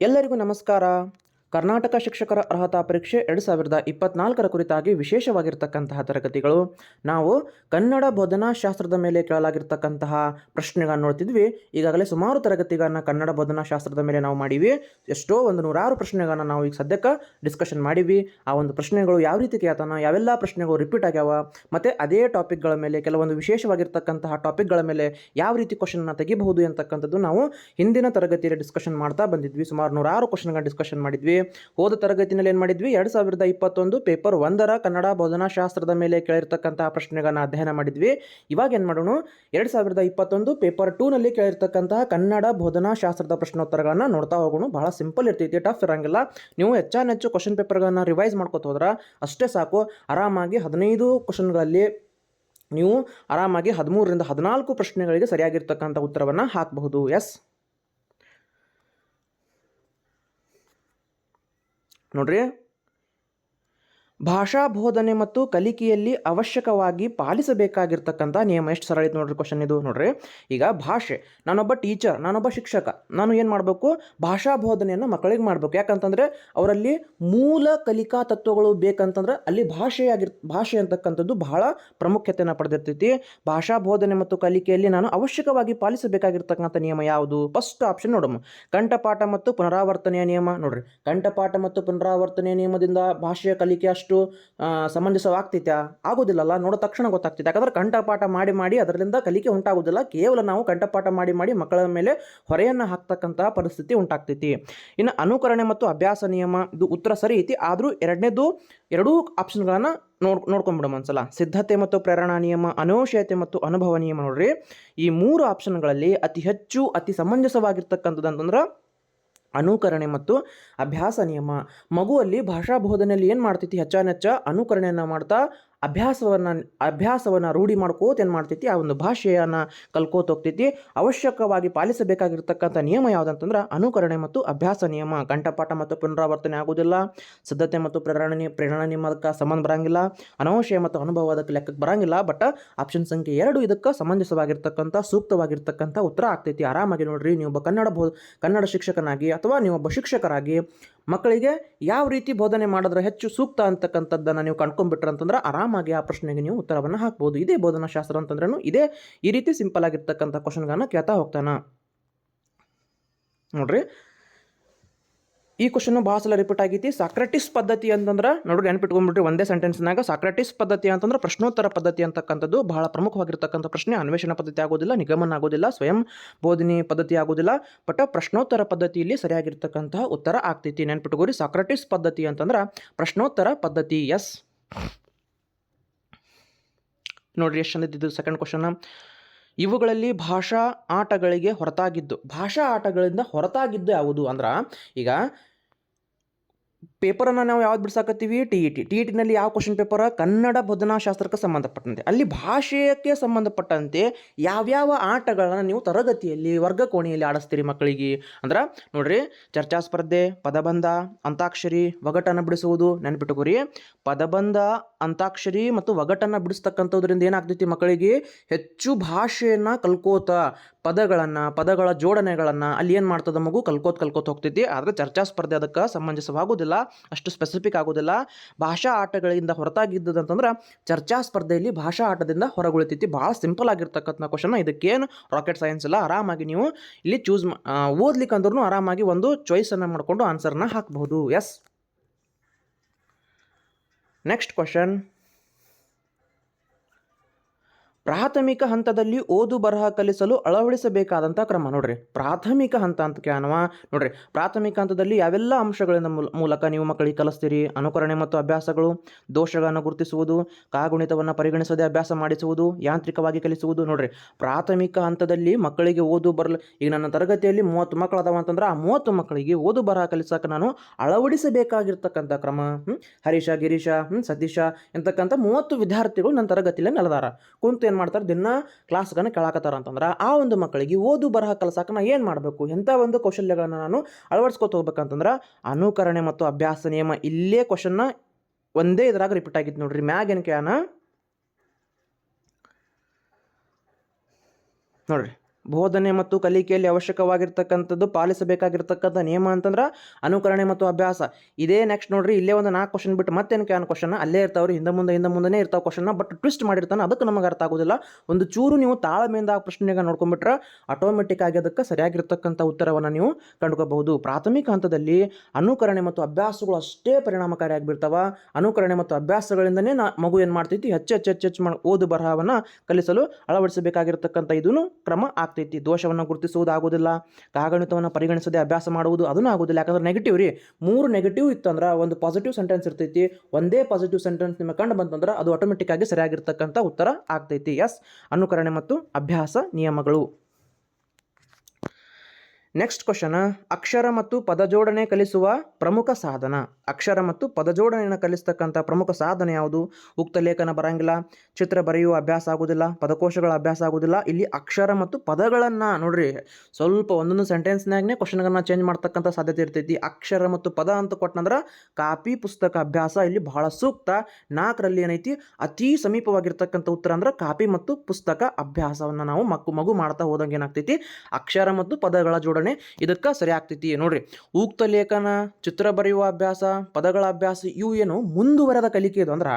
ಎಲ್ಲರಿಗೂ ನಮಸ್ಕಾರ. ಕರ್ನಾಟಕ ಶಿಕ್ಷಕರ ಅರ್ಹತಾ ಪರೀಕ್ಷೆ ಎರಡು ಸಾವಿರದ ಇಪ್ಪತ್ನಾಲ್ಕರ ಕುರಿತಾಗಿ ವಿಶೇಷವಾಗಿರ್ತಕ್ಕಂತಹ ತರಗತಿಗಳು. ನಾವು ಕನ್ನಡ ಬೋಧನಾ ಶಾಸ್ತ್ರದ ಮೇಲೆ ಕೇಳಲಾಗಿರ್ತಕ್ಕಂತಹ ಪ್ರಶ್ನೆಗಳನ್ನು ನೋಡ್ತಿದ್ವಿ. ಈಗಾಗಲೇ ಸುಮಾರು ತರಗತಿಗಳನ್ನ ಕನ್ನಡ ಬೋಧನಾ ಶಾಸ್ತ್ರದ ಮೇಲೆ ನಾವು ಮಾಡೀವಿ. ಎಷ್ಟೋ ಒಂದು ನೂರಾರು ಪ್ರಶ್ನೆಗಳನ್ನು ನಾವು ಈಗ ಸದ್ಯಕ್ಕೆ ಡಿಸ್ಕಷನ್ ಮಾಡೀವಿ. ಆ ಒಂದು ಪ್ರಶ್ನೆಗಳು ಯಾವ ರೀತಿ ಕೇಳ್ತಾನ, ಯಾವೆಲ್ಲ ಪ್ರಶ್ನೆಗಳು ರಿಪೀಟ್ ಆಗ್ಯಾವ, ಮತ್ತು ಅದೇ ಟಾಪಿಕ್ಗಳ ಮೇಲೆ, ಕೆಲವೊಂದು ವಿಶೇಷವಾಗಿರ್ತಕ್ಕಂತಹ ಟಾಪಿಕ್ಗಳ ಮೇಲೆ ಯಾವ ರೀತಿ ಕ್ವಶನ್ನ ತೆಗಿಬಹುದು ಅಂತಕ್ಕಂಥದ್ದು ನಾವು ಹಿಂದಿನ ತರಗತಿಯಲ್ಲಿ ಡಿಸ್ಕಷನ್ ಮಾಡ್ತಾ ಬಂದಿದ್ವಿ. ಸುಮಾರು ನೂರಾರು ಕ್ವಶನ್ಗಳ ಡಿಸ್ಕಷನ್ ಮಾಡಿದ್ವಿ. ಹೋದ ತರಗತಿನಲ್ಲಿ ಏನು ಮಾಡಿದ್ವಿ? ಎರಡು ಸಾವಿರದ ಇಪ್ಪತ್ತೊಂದು ಪೇಪರ್ ಒಂದರ ಕನ್ನಡ ಬೋಧನಾಶಾಸ್ತ್ರದ ಮೇಲೆ ಕೇಳಿರ್ತಕ್ಕಂತಹ ಪ್ರಶ್ನೆಗಳನ್ನು ಅಧ್ಯಯನ ಮಾಡಿದ್ವಿ. ಇವಾಗ ಏನು ಮಾಡೋಣ? ಎರಡು ಸಾವಿರದ ಇಪ್ಪತ್ತೊಂದು ಪೇಪರ್ ಟೂನಲ್ಲಿ ಕೇಳಿರ್ತಕ್ಕಂತಹ ಕನ್ನಡ ಬೋಧನಾಶಾಸ್ತ್ರದ ಪ್ರಶ್ನೋತ್ತರಗಳನ್ನು ನೋಡ್ತಾ ಹೋಗೋಣ. ಬಹಳ ಸಿಂಪಲ್ ಇರ್ತೈತಿ, ಟಫ್ ಇರಂಗಿಲ್ಲ. ನೀವು ಹೆಚ್ಚಾನೆಚ್ಚು ಕ್ವಶನ್ ಪೇಪರ್ಗಳನ್ನು ರಿವೈಸ್ ಮಾಡ್ಕೋತ ಹೋದ್ರೆ ಅಷ್ಟೇ ಸಾಕು. ಆರಾಮಾಗಿ ಹದಿನೈದು ಕ್ವಶನ್ಗಳಲ್ಲಿ ನೀವು ಆರಾಮಾಗಿ ಹದಿಮೂರರಿಂದ ಹದಿನಾಲ್ಕು ಪ್ರಶ್ನೆಗಳಿಗೆ ಸರಿಯಾಗಿರ್ತಕ್ಕಂಥ ಉತ್ತರವನ್ನು ಹಾಕಬಹುದು. ಎಸ್? ನೋಡ್ರಿ? ಭಾಷಾ ಬೋಧನೆ ಮತ್ತು ಕಲಿಕೆಯಲ್ಲಿ ಅವಶ್ಯಕವಾಗಿ ಪಾಲಿಸಬೇಕಾಗಿರ್ತಕ್ಕಂಥ ನಿಯಮ. ಎಷ್ಟು ಸರಳ ಐತೆ ನೋಡ್ರಿ ಕ್ವಶನ್ ಇದು. ನೋಡ್ರಿ, ಈಗ ಭಾಷೆ. ನಾನೊಬ್ಬ ಟೀಚರ್ ನಾನೊಬ್ಬ ಶಿಕ್ಷಕ. ನಾನು ಏನು ಮಾಡಬೇಕು? ಭಾಷಾ ಬೋಧನೆಯನ್ನು ಮಕ್ಕಳಿಗೆ ಮಾಡಬೇಕು. ಯಾಕಂತಂದರೆ ಅವರಲ್ಲಿ ಮೂಲ ಕಲಿಕಾ ತತ್ವಗಳು ಬೇಕಂತಂದ್ರೆ ಅಲ್ಲಿ ಭಾಷೆಯಾಗಿರ್, ಭಾಷೆ ಅಂತಕ್ಕಂಥದ್ದು ಬಹಳ ಪ್ರಾಮುಖ್ಯತೆಯನ್ನು ಪಡೆದಿರ್ತೈತಿ. ಭಾಷಾ ಬೋಧನೆ ಮತ್ತು ಕಲಿಕೆಯಲ್ಲಿ ನಾನು ಅವಶ್ಯಕವಾಗಿ ಪಾಲಿಸಬೇಕಾಗಿರ್ತಕ್ಕಂಥ ನಿಯಮ ಯಾವುದು? ಫಸ್ಟ್ ಆಪ್ಷನ್ ನೋಡಮ್ಮ. ಕಂಠಪಾಠ ಮತ್ತು ಪುನರಾವರ್ತನೆಯ ನಿಯಮ. ನೋಡ್ರಿ, ಕಂಠಪಾಠ ಮತ್ತು ಪುನರಾವರ್ತನೆಯ ನಿಯಮದಿಂದ ಭಾಷೆಯ ಕಲಿಕೆ ಆ, ಸಮಂಜಸವಾಗ್ತೈತೆ ಆಗೋದಿಲ್ಲಲ್ಲ ನೋಡೋ ತಕ್ಷಣ ಗೊತ್ತಾಗ್ತೈತೆ ಯಾಕಂದ್ರೆ ಕಂಠಪಾಠ ಮಾಡಿ ಮಾಡಿ ಅದರಿಂದ ಕಲಿಕೆ ಉಂಟಾಗೋದಿಲ್ಲ. ಕೇವಲ ನಾವು ಕಂಠಪಾಠ ಮಾಡಿ ಮಾಡಿ ಮಕ್ಕಳ ಮೇಲೆ ಹೊರೆಯನ್ನು ಹಾಕ್ತಕ್ಕಂತಹ ಪರಿಸ್ಥಿತಿ ಉಂಟಾಗ್ತೈತಿ ಇನ್ನು ಅನುಕರಣೆ ಮತ್ತು ಅಭ್ಯಾಸ ನಿಯಮ ಇದು ಉತ್ತರ ಸರಿ ಐತಿ. ಆದರೂ ಎರಡನೇದು ಎರಡೂ ಆಪ್ಷನ್ಗಳನ್ನು ನೋಡ್ ನೋಡ್ಕೊಂಬಿಡೋಣ ಒಂದ್ಸಲ ಸಿದ್ಧತೆ ಮತ್ತು ಪ್ರೇರಣಾ ನಿಯಮ ಅನೋಶಯತೆ ಮತ್ತು ಅನುಭವ ನಿಯಮ ನೋಡ್ರಿ. ಈ ಮೂರು ಆಪ್ಷನ್ಗಳಲ್ಲಿ ಅತಿ ಹೆಚ್ಚು ಅತಿ ಸಮಂಜಸವಾಗಿರ್ತಕ್ಕಂಥದ್ದು ಅಂತಂದ್ರೆ ಅನುಕರಣೆ ಮತ್ತು ಅಭ್ಯಾಸ ನಿಯಮ. ಮಗುವಲ್ಲಿ ಭಾಷಾ ಬೋಧನೆಯಲ್ಲಿ ಏನು ಮಾಡ್ತೈತಿ? ಹೆಚ್ಚಾನೆಚ್ಚ ಅನುಕರಣೆಯನ್ನು ಮಾಡ್ತಾ ಅಭ್ಯಾಸವನ್ನು ಅಭ್ಯಾಸವನ್ನು ರೂಢಿ ಮಾಡ್ಕೋತ ಏನು ಮಾಡ್ತೈತಿ, ಆ ಒಂದು ಭಾಷೆಯನ್ನು ಕಲ್ಕೋತ ಹೋಗ್ತೈತಿ. ಅವಶ್ಯಕವಾಗಿ ಪಾಲಿಸಬೇಕಾಗಿರ್ತಕ್ಕಂಥ ನಿಯಮ ಯಾವುದಂತಂದ್ರೆ, ಅನುಕರಣೆ ಮತ್ತು ಅಭ್ಯಾಸ ನಿಯಮ. ಕಂಠಪಾಠ ಮತ್ತು ಪುನರಾವರ್ತನೆ ಆಗೋದಿಲ್ಲ, ಸಿದ್ಧತೆ ಮತ್ತು ಪ್ರೇರಣೆ, ಪ್ರೇರಣಾ ನಿಯಮಕ್ಕೆ ಸಂಬಂಧ ಬರಂಗಿಲ್ಲ ಅನವಶ್ಯ ಮತ್ತು ಅನುಭವ ಅದಕ್ಕೆ ಲೆಕ್ಕಕ್ಕೆ ಬರಂಗಿಲ್ಲ ಬಟ್ ಆಪ್ಷನ್ ಸಂಖ್ಯೆ ಎರಡು ಇದಕ್ಕೆ ಸಮಂಜಸವಾಗಿರ್ತಕ್ಕಂಥ, ಸೂಕ್ತವಾಗಿರ್ತಕ್ಕಂಥ ಉತ್ತರ ಆಗ್ತೈತಿ. ಆರಾಮಾಗಿ ನೋಡ್ರಿ, ನೀವು ಒಬ್ಬ ಕನ್ನಡ ಕನ್ನಡ ಶಿಕ್ಷಕನಾಗಿ ಅಥವಾ ನೀವೊಬ್ಬ ಶಿಕ್ಷಕರಾಗಿ ಮಕ್ಕಳಿಗೆ ಯಾವ ರೀತಿ ಬೋಧನೆ ಮಾಡಿದ್ರೆ ಹೆಚ್ಚು ಸೂಕ್ತ ಅಂತಕ್ಕಂಥದ್ದನ್ನು ನೀವು ಕಂಡ್ಕೊಂಡ್ಬಿಟ್ರೆ ಅಂತಂದ್ರೆ ಆರಾಮಾಗಿ ಆ ಪ್ರಶ್ನೆಗೆ ನೀವು ಉತ್ತರವನ್ನು ಹಾಕ್ಬೋದು. ಇದೇ ಬೋಧನಾಶಾಸ್ತ್ರ ಅಂತಂದ್ರೂ ಇದೇ ಈ ರೀತಿ ಸಿಂಪಲ್ ಆಗಿರ್ತಕ್ಕಂಥ ಕ್ವಶನ್ಗಳನ್ನು ಕೇಳ್ತಾ ಹೋಗ್ತಾನೆ. ನೋಡ್ರಿ. ಈ ಕ್ವಶನ್ ಭಾಳ ಸಲ ರಿಪೀಟ್ ಆಗೈತಿ. ಸಾಕ್ರೆಟಿಸ್ ಪದ್ಧತಿ ಅಂತಂದ್ರೆ, ನೋಡ್ರಿ ನೆನಪಿಟ್ಕೊಂಡ್ಬಿಟ್ರಿ ಒಂದೇ ಸೆಂಟೆನ್ಸ್ನಾಗ ಸಾಕ್ರೆಟಿಸ್ ಪದ್ಧತಿ ಅಂತಂದ್ರೆ ಪ್ರಶ್ನೋತ್ತರ ಪದ್ಧತಿ ಅಂತಕ್ಕಂಥದ್ದು ಬಹಳ ಪ್ರಮುಖವಾಗಿರ್ತಕ್ಕಂಥ ಪ್ರಶ್ನೆ. ಅನ್ವೇಷಣ ಪದ್ಧತಿ ಆಗೋದಿಲ್ಲ, ನಿಗಮನ ಆಗೋದಿಲ್ಲ, ಸ್ವಯಂ ಬೋಧನೆ ಪದ್ಧತಿ ಆಗೋದಿಲ್ಲ. ಬಟ್ ಪ್ರಶ್ನೋತ್ತರ ಪದ್ಧತಿಯಲ್ಲಿ ಸರಿಯಾಗಿರ್ತಕ್ಕಂತಹ ಉತ್ತರ ಆಗ್ತೈತಿ. ನೆನ್ಪಿಟ್ಕೋರಿ ಸಾಕ್ರೆಟಿಸ್ ಪದ್ಧತಿ ಅಂತಂದ್ರೆ ಪ್ರಶ್ನೋತ್ತರ ಪದ್ಧತಿ, ಎಸ್. ನೋಡ್ರಿ, ಎಷ್ಟು ಚಂದ ಇದ್ದಿದ್ದು ಸೆಕೆಂಡ್ ಕ್ವಶನ್ ಇವುಗಳಲ್ಲಿ ಭಾಷಾ ಆಟಗಳಿಗೆ ಹೊರತಾಗಿದ್ದು ಭಾಷಾ ಆಟಗಳಿಂದ ಹೊರತಾಗಿದ್ದು ಯಾವುದು ಅಂದ್ರೆ ಈಗ ಪೇಪರನ್ನು ನಾವು ಯಾವ್ದು ಬಿಡ್ಸಾಕತ್ತೀವಿ? T E T. T E ಟಿನಲ್ಲಿ ಯಾವ ಕ್ವಶನ್ ಪೇಪರ ಕನ್ನಡ ಬೋಧನಾಶಾಸ್ತ್ರಕ್ಕೆ ಸಂಬಂಧಪಟ್ಟಂತೆ. ಅಲ್ಲಿ ಭಾಷೆಯಕ್ಕೆ ಸಂಬಂಧಪಟ್ಟಂತೆ ಯಾವ್ಯಾವ ಆಟಗಳನ್ನು ನೀವು ತರಗತಿಯಲ್ಲಿ ವರ್ಗ ಕೋಣೆಯಲ್ಲಿ ಆಡಿಸ್ತೀರಿ ಮಕ್ಕಳಿಗೆ? ಅಂದ್ರೆ ನೋಡ್ರಿ, ಚರ್ಚಾ ಸ್ಪರ್ಧೆ, ಪದಬಂಧ, ಅಂತಾಕ್ಷರಿ, ಒಗಟನ್ನು ಬಿಡಿಸುವುದು ನೆನ್ಪಿಟ್ಟುಕೋರಿ ಪದಬಂಧ, ಅಂತಾಕ್ಷರಿ ಮತ್ತು ಒಗಟನ್ನು ಬಿಡಿಸ್ತಕ್ಕಂಥದ್ರಿಂದ ಏನಾಗ್ತೈತಿ ಮಕ್ಕಳಿಗೆ? ಹೆಚ್ಚು ಭಾಷೆಯನ್ನು ಕಲ್ಕೋತ ಪದಗಳನ್ನು, ಪದಗಳ ಜೋಡಣೆಗಳನ್ನು ಅಲ್ಲಿ ಏನು ಮಾಡ್ತದ ಮಗು? ಕಲ್ಕೋತ ಕಲ್ಕೋತ ಹೋಗ್ತೈತಿ. ಆದರೆ ಚರ್ಚಾ ಸ್ಪರ್ಧೆ ಅದಕ್ಕೆ ಸಮಂಜಸವಾಗೋದಿಲ್ಲ. ಅಷ್ಟು ಸ್ಪೆಸಿಫಿಕ್ ಆಗೋದಿಲ್ಲ. ಭಾಷಾ ಆಟಗಳಿಂದ ಹೊರತಾಗಿದ್ದದಂತಂದ್ರೆ ಚರ್ಚಾ ಸ್ಪರ್ಧೆಯಲ್ಲಿ ಭಾಷಾ ಆಟದಿಂದ ಹೊರಗುಳಿತೈತಿ. ಭಾಳ ಸಿಂಪಲ್ ಆಗಿರ್ತಕ್ಕಂಥ ಕ್ವಶನ್ ಇದಕ್ಕೇನು ರಾಕೆಟ್ ಸೈನ್ಸ್ ಇಲ್ಲ. ಆರಾಮಾಗಿ ನೀವು ಇಲ್ಲಿ ಚೂಸ್ ಓದ್ಲಿಕ್ಕೆ ಅಂದ್ರೂ ಆರಾಮಾಗಿ ಒಂದು ಚಾಯ್ಸನ್ನು ಮಾಡಿಕೊಂಡು ಆನ್ಸರ್ನ ಹಾಕಬಹುದು. ಎಸ್ ನೆಕ್ಸ್ಟ್ ಕ್ವಶನ್ ಪ್ರಾಥಮಿಕ ಹಂತದಲ್ಲಿ ಓದು ಬರಹ ಕಲಿಸಲು ಅಳವಡಿಸಬೇಕಾದಂಥ ಕ್ರಮ ನೋಡ್ರಿ. ಪ್ರಾಥಮಿಕ ಹಂತ ಅಂತ ಕ್ಯಾನವ? ನೋಡ್ರಿ, ಪ್ರಾಥಮಿಕ ಹಂತದಲ್ಲಿ ಯಾವೆಲ್ಲ ಅಂಶಗಳಿಂದ ಮೂಲ- ಮೂಲಕ ನೀವು ಮಕ್ಕಳಿಗೆ ಕಲಿಸ್ತೀರಿ? ಅನುಕರಣೆ ಮತ್ತು ಅಭ್ಯಾಸಗಳು, ದೋಷಗಳನ್ನು ಗುರುತಿಸುವುದು, ಕಾಗುಣಿತವನ್ನು ಪರಿಗಣಿಸದೆ ಅಭ್ಯಾಸ ಮಾಡಿಸುವುದು, ಯಾಂತ್ರಿಕವಾಗಿ ಕಲಿಸುವುದು ನೋಡ್ರಿ. ಪ್ರಾಥಮಿಕ ಹಂತದಲ್ಲಿ ಮಕ್ಕಳಿಗೆ ಓದು ಬರಲು, ಈಗ ನನ್ನ ತರಗತಿಯಲ್ಲಿ ಮೂವತ್ತು ಮಕ್ಕಳು ಅದಾವ ಅಂತಂದ್ರೆ ಆ ಮೂವತ್ತು ಮಕ್ಕಳಿಗೆ ಓದು ಬರಹ ಕಲಿಸಕ್ಕೆ ನಾನು ಅಳವಡಿಸಬೇಕಾಗಿರ್ತಕ್ಕಂಥ ಕ್ರಮ? ಹರೀಶ, ಗಿರೀಶ ಸತೀಶ ಎಂತಕ್ಕಂಥ ಮೂವತ್ತು ವಿದ್ಯಾರ್ಥಿಗಳು ನನ್ನ ತರಗತಿಯಲ್ಲಿ ನೆಲದಾರ. ಕುಂತು ಏನು ಮಾಡ್ತಾರೆ? ದಿನ ಕ್ಲಾಸ್ಗಳನ್ನ ಕೇಳಾಕತ್ತಾರ ಅಂತಂದ್ರೆ ಆ ಒಂದು ಮಕ್ಕಳಿಗೆ ಓದು ಬರಹ ಕಲಸಕ್ಕೆ ನಾ ಏನು ಮಾಡಬೇಕು? ಎಂಥ ಒಂದು ಕೌಶಲ್ಯಗಳನ್ನು ನಾನು ಅಳವಡಿಸ್ಕೊತ ಹೋಗ್ಬೇಕಂತಂದ್ರೆ ಅನುಕರಣೆ ಮತ್ತು ಅಭ್ಯಾಸ ನಿಯಮ ಇಲ್ಲೇ ಕ್ವಶನ್ನ ಒಂದೇ ಇದ್ರಾಗ ರಿಪೀಟ್ ಆಗಿತ್ತು ನೋಡ್ರಿ. ಮ್ಯಾಗ ಏನು ಕೇಳೋಣ ನೋಡ್ರಿ. ಬೋಧನೆ ಮತ್ತು ಕಲಿಕೆಯಲ್ಲಿ ಅವಶ್ಯಕವಾಗಿರ್ತಕ್ಕಂಥದ್ದು, ಪಾಲಿಸಬೇಕಾಗಿರ್ತಕ್ಕಂಥ ನಿಯಮ ಅಂತಂದ್ರೆ ಅನುಕರಣೆ ಮತ್ತು ಅಭ್ಯಾಸ. ಇದೇ ನೆಕ್ಸ್ಟ್ ನೋಡ್ರಿ, ಇಲ್ಲೇ ಒಂದು ನಾಲ್ಕು ಕ್ವಶನ್ ಬಿಟ್ಟು ಮತ್ತೇನು ಕ್ಯಾನ್ ಕ್ವಶನ್ ಅಲ್ಲೇ ಇರ್ತಾವ್ರಿ, ಹಿಂದೆ ಮುಂದೆ ಹಿಂದೆ ಮುಂದೆ ಇರ್ತಾವೆ ಕ್ವಶನ್ ಬಟ್ ಟ್ವಿಸ್ಟ್ ಮಾಡಿರ್ತಾನೆ, ಅದಕ್ಕೆ ನಮಗೆ ಅರ್ಥ ಆಗೋದಿಲ್ಲ. ಒಂದು ಚೂರು ನೀವು ತಾಳ್ಮೆಯಿಂದ ಆ ಪ್ರಶ್ನೆಗೆ ನೋಡ್ಕೊಂಡ್ಬಿಟ್ರೆ ಆಟೋಮೆಟಿಕ್ ಆಗಿ ಅದಕ್ಕೆ ಸರಿಯಾಗಿರ್ತಕ್ಕಂಥ ಉತ್ತರವನ್ನು ನೀವು ಕಂಡುಕೋಬಹುದು. ಪ್ರಾಥಮಿಕ ಹಂತದಲ್ಲಿ ಅನುಕರಣೆ ಮತ್ತು ಅಭ್ಯಾಸಗಳು ಅಷ್ಟೇ ಪರಿಣಾಮಕಾರಿಯಾಗಿ ಬೀರ್ತಾವ ಅನುಕರಣೆ ಮತ್ತು ಅಭ್ಯಾಸಗಳಿಂದನೇ ಮಗು ಏನು ಮಾಡ್ತೈತಿ ಹೆಚ್ಚು ಹೆಚ್ಚು ಹೆಚ್ಚು ಹೆಚ್ಚು ಮಾಡಿ ಓದು ಬರಹವನ್ನು ಕಲಿಸಲು ಅಳವಡಿಸಬೇಕಾಗಿರ್ತಕ್ಕಂಥ ಇದೂ ಕ್ರಮ ಆಗ್ತೈತಿ, ದೋಷವನ್ನು ಗುರುತಿಸುವುದಾಗುವುದಿಲ್ಲ, ಕಾಗಣಿತವನ್ನು ಪರಿಗಣಿಸದೆ ಅಭ್ಯಾಸ ಮಾಡುವುದು ಅದನ್ನು ಆಗೋದಿಲ್ಲ ಯಾಕಂದ್ರೆ ನೆಗೆಟಿವ್ ರೀ, ಮೂರು ನೆಗೆಟಿವ್ ಇತ್ತಂದ್ರೆ ಒಂದು ಪಾಸಿಟಿವ್ ಸೆಂಟೆನ್ಸ್ ಇರ್ತೈತಿ, ಒಂದೇ ಪಾಸಿಟಿವ್ ಸೆಂಟೆನ್ಸ್ ನಿಮಗೆ ಕಂಡು ಬಂತಂದ್ರೆ ಅದು ಆಟೋಮೆಟಿಕ್ ಆಗಿ ಸರಿಯಾಗಿರ್ತಕ್ಕಂಥ ಉತ್ತರ ಆಗ್ತೈತಿ. ಎಸ್ ಅನುಕರಣೆ ಮತ್ತು ಅಭ್ಯಾಸ ನಿಯಮಗಳು. ನೆಕ್ಸ್ಟ್ ಕ್ವಶನ್ ಅಕ್ಷರ ಮತ್ತು ಪದಜೋಡಣೆ ಕಲಿಸುವ ಪ್ರಮುಖ ಸಾಧನ. ಅಕ್ಷರ ಮತ್ತು ಪದಜೋಡಣೆಯನ್ನು ಕಲಿಸ್ತಕ್ಕಂಥ ಪ್ರಮುಖ ಸಾಧನ ಯಾವುದು? ಉಕ್ತ ಲೇಖನ ಬರಂಗಿಲ್ಲ, ಚಿತ್ರ ಬರೆಯುವ ಅಭ್ಯಾಸ ಆಗೋದಿಲ್ಲ, ಪದಕೋಶಗಳ ಅಭ್ಯಾಸ ಆಗೋದಿಲ್ಲ. ಇಲ್ಲಿ ಅಕ್ಷರ ಮತ್ತು ಪದಗಳನ್ನು ನೋಡ್ರಿ, ಸ್ವಲ್ಪ ಒಂದೊಂದು ಸೆಂಟೆನ್ಸ್ನಾಗನೇ ಕ್ವಶನ್ಗಳನ್ನ ಚೇಂಜ್ ಮಾಡ್ತಕ್ಕಂಥ ಸಾಧ್ಯತೆ ಇರ್ತೈತಿ. ಅಕ್ಷರ ಮತ್ತು ಪದ ಅಂತ ಕೊಟ್ಟನಂದ್ರೆ ಕಾಪಿ ಪುಸ್ತಕ ಅಭ್ಯಾಸ ಇಲ್ಲಿ ಬಹಳ ಸೂಕ್ತ. ನಾಲ್ಕರಲ್ಲಿ ಏನೈತಿ? ಅತಿ ಸಮೀಪವಾಗಿರ್ತಕ್ಕಂಥ ಉತ್ತರ ಅಂದ್ರೆ ಕಾಪಿ ಮತ್ತು ಪುಸ್ತಕ ಅಭ್ಯಾಸವನ್ನು ನಾವು ಮಕ್ಕು ಮಗು ಮಾಡ್ತಾ ಹೋದಂಗೆ ಏನಾಗ್ತೈತಿ? ಅಕ್ಷರ ಮತ್ತು ಪದಗಳ ಜೋಡಣೆ ಇದಕ್ಕೆ ಸರಿ ಆಗ್ತೈತಿ ನೋಡ್ರಿ, ಉಕ್ತ ಲೇಖನ, ಚಿತ್ರ ಬರೆಯುವ ಅಭ್ಯಾಸ, ಪದಗಳ ಅಭ್ಯಾಸ, ಇವು ಏನು ಮುಂದುವರೆದ ಕಲಿಕೆ ಇದು. ಅಂದ್ರೆ,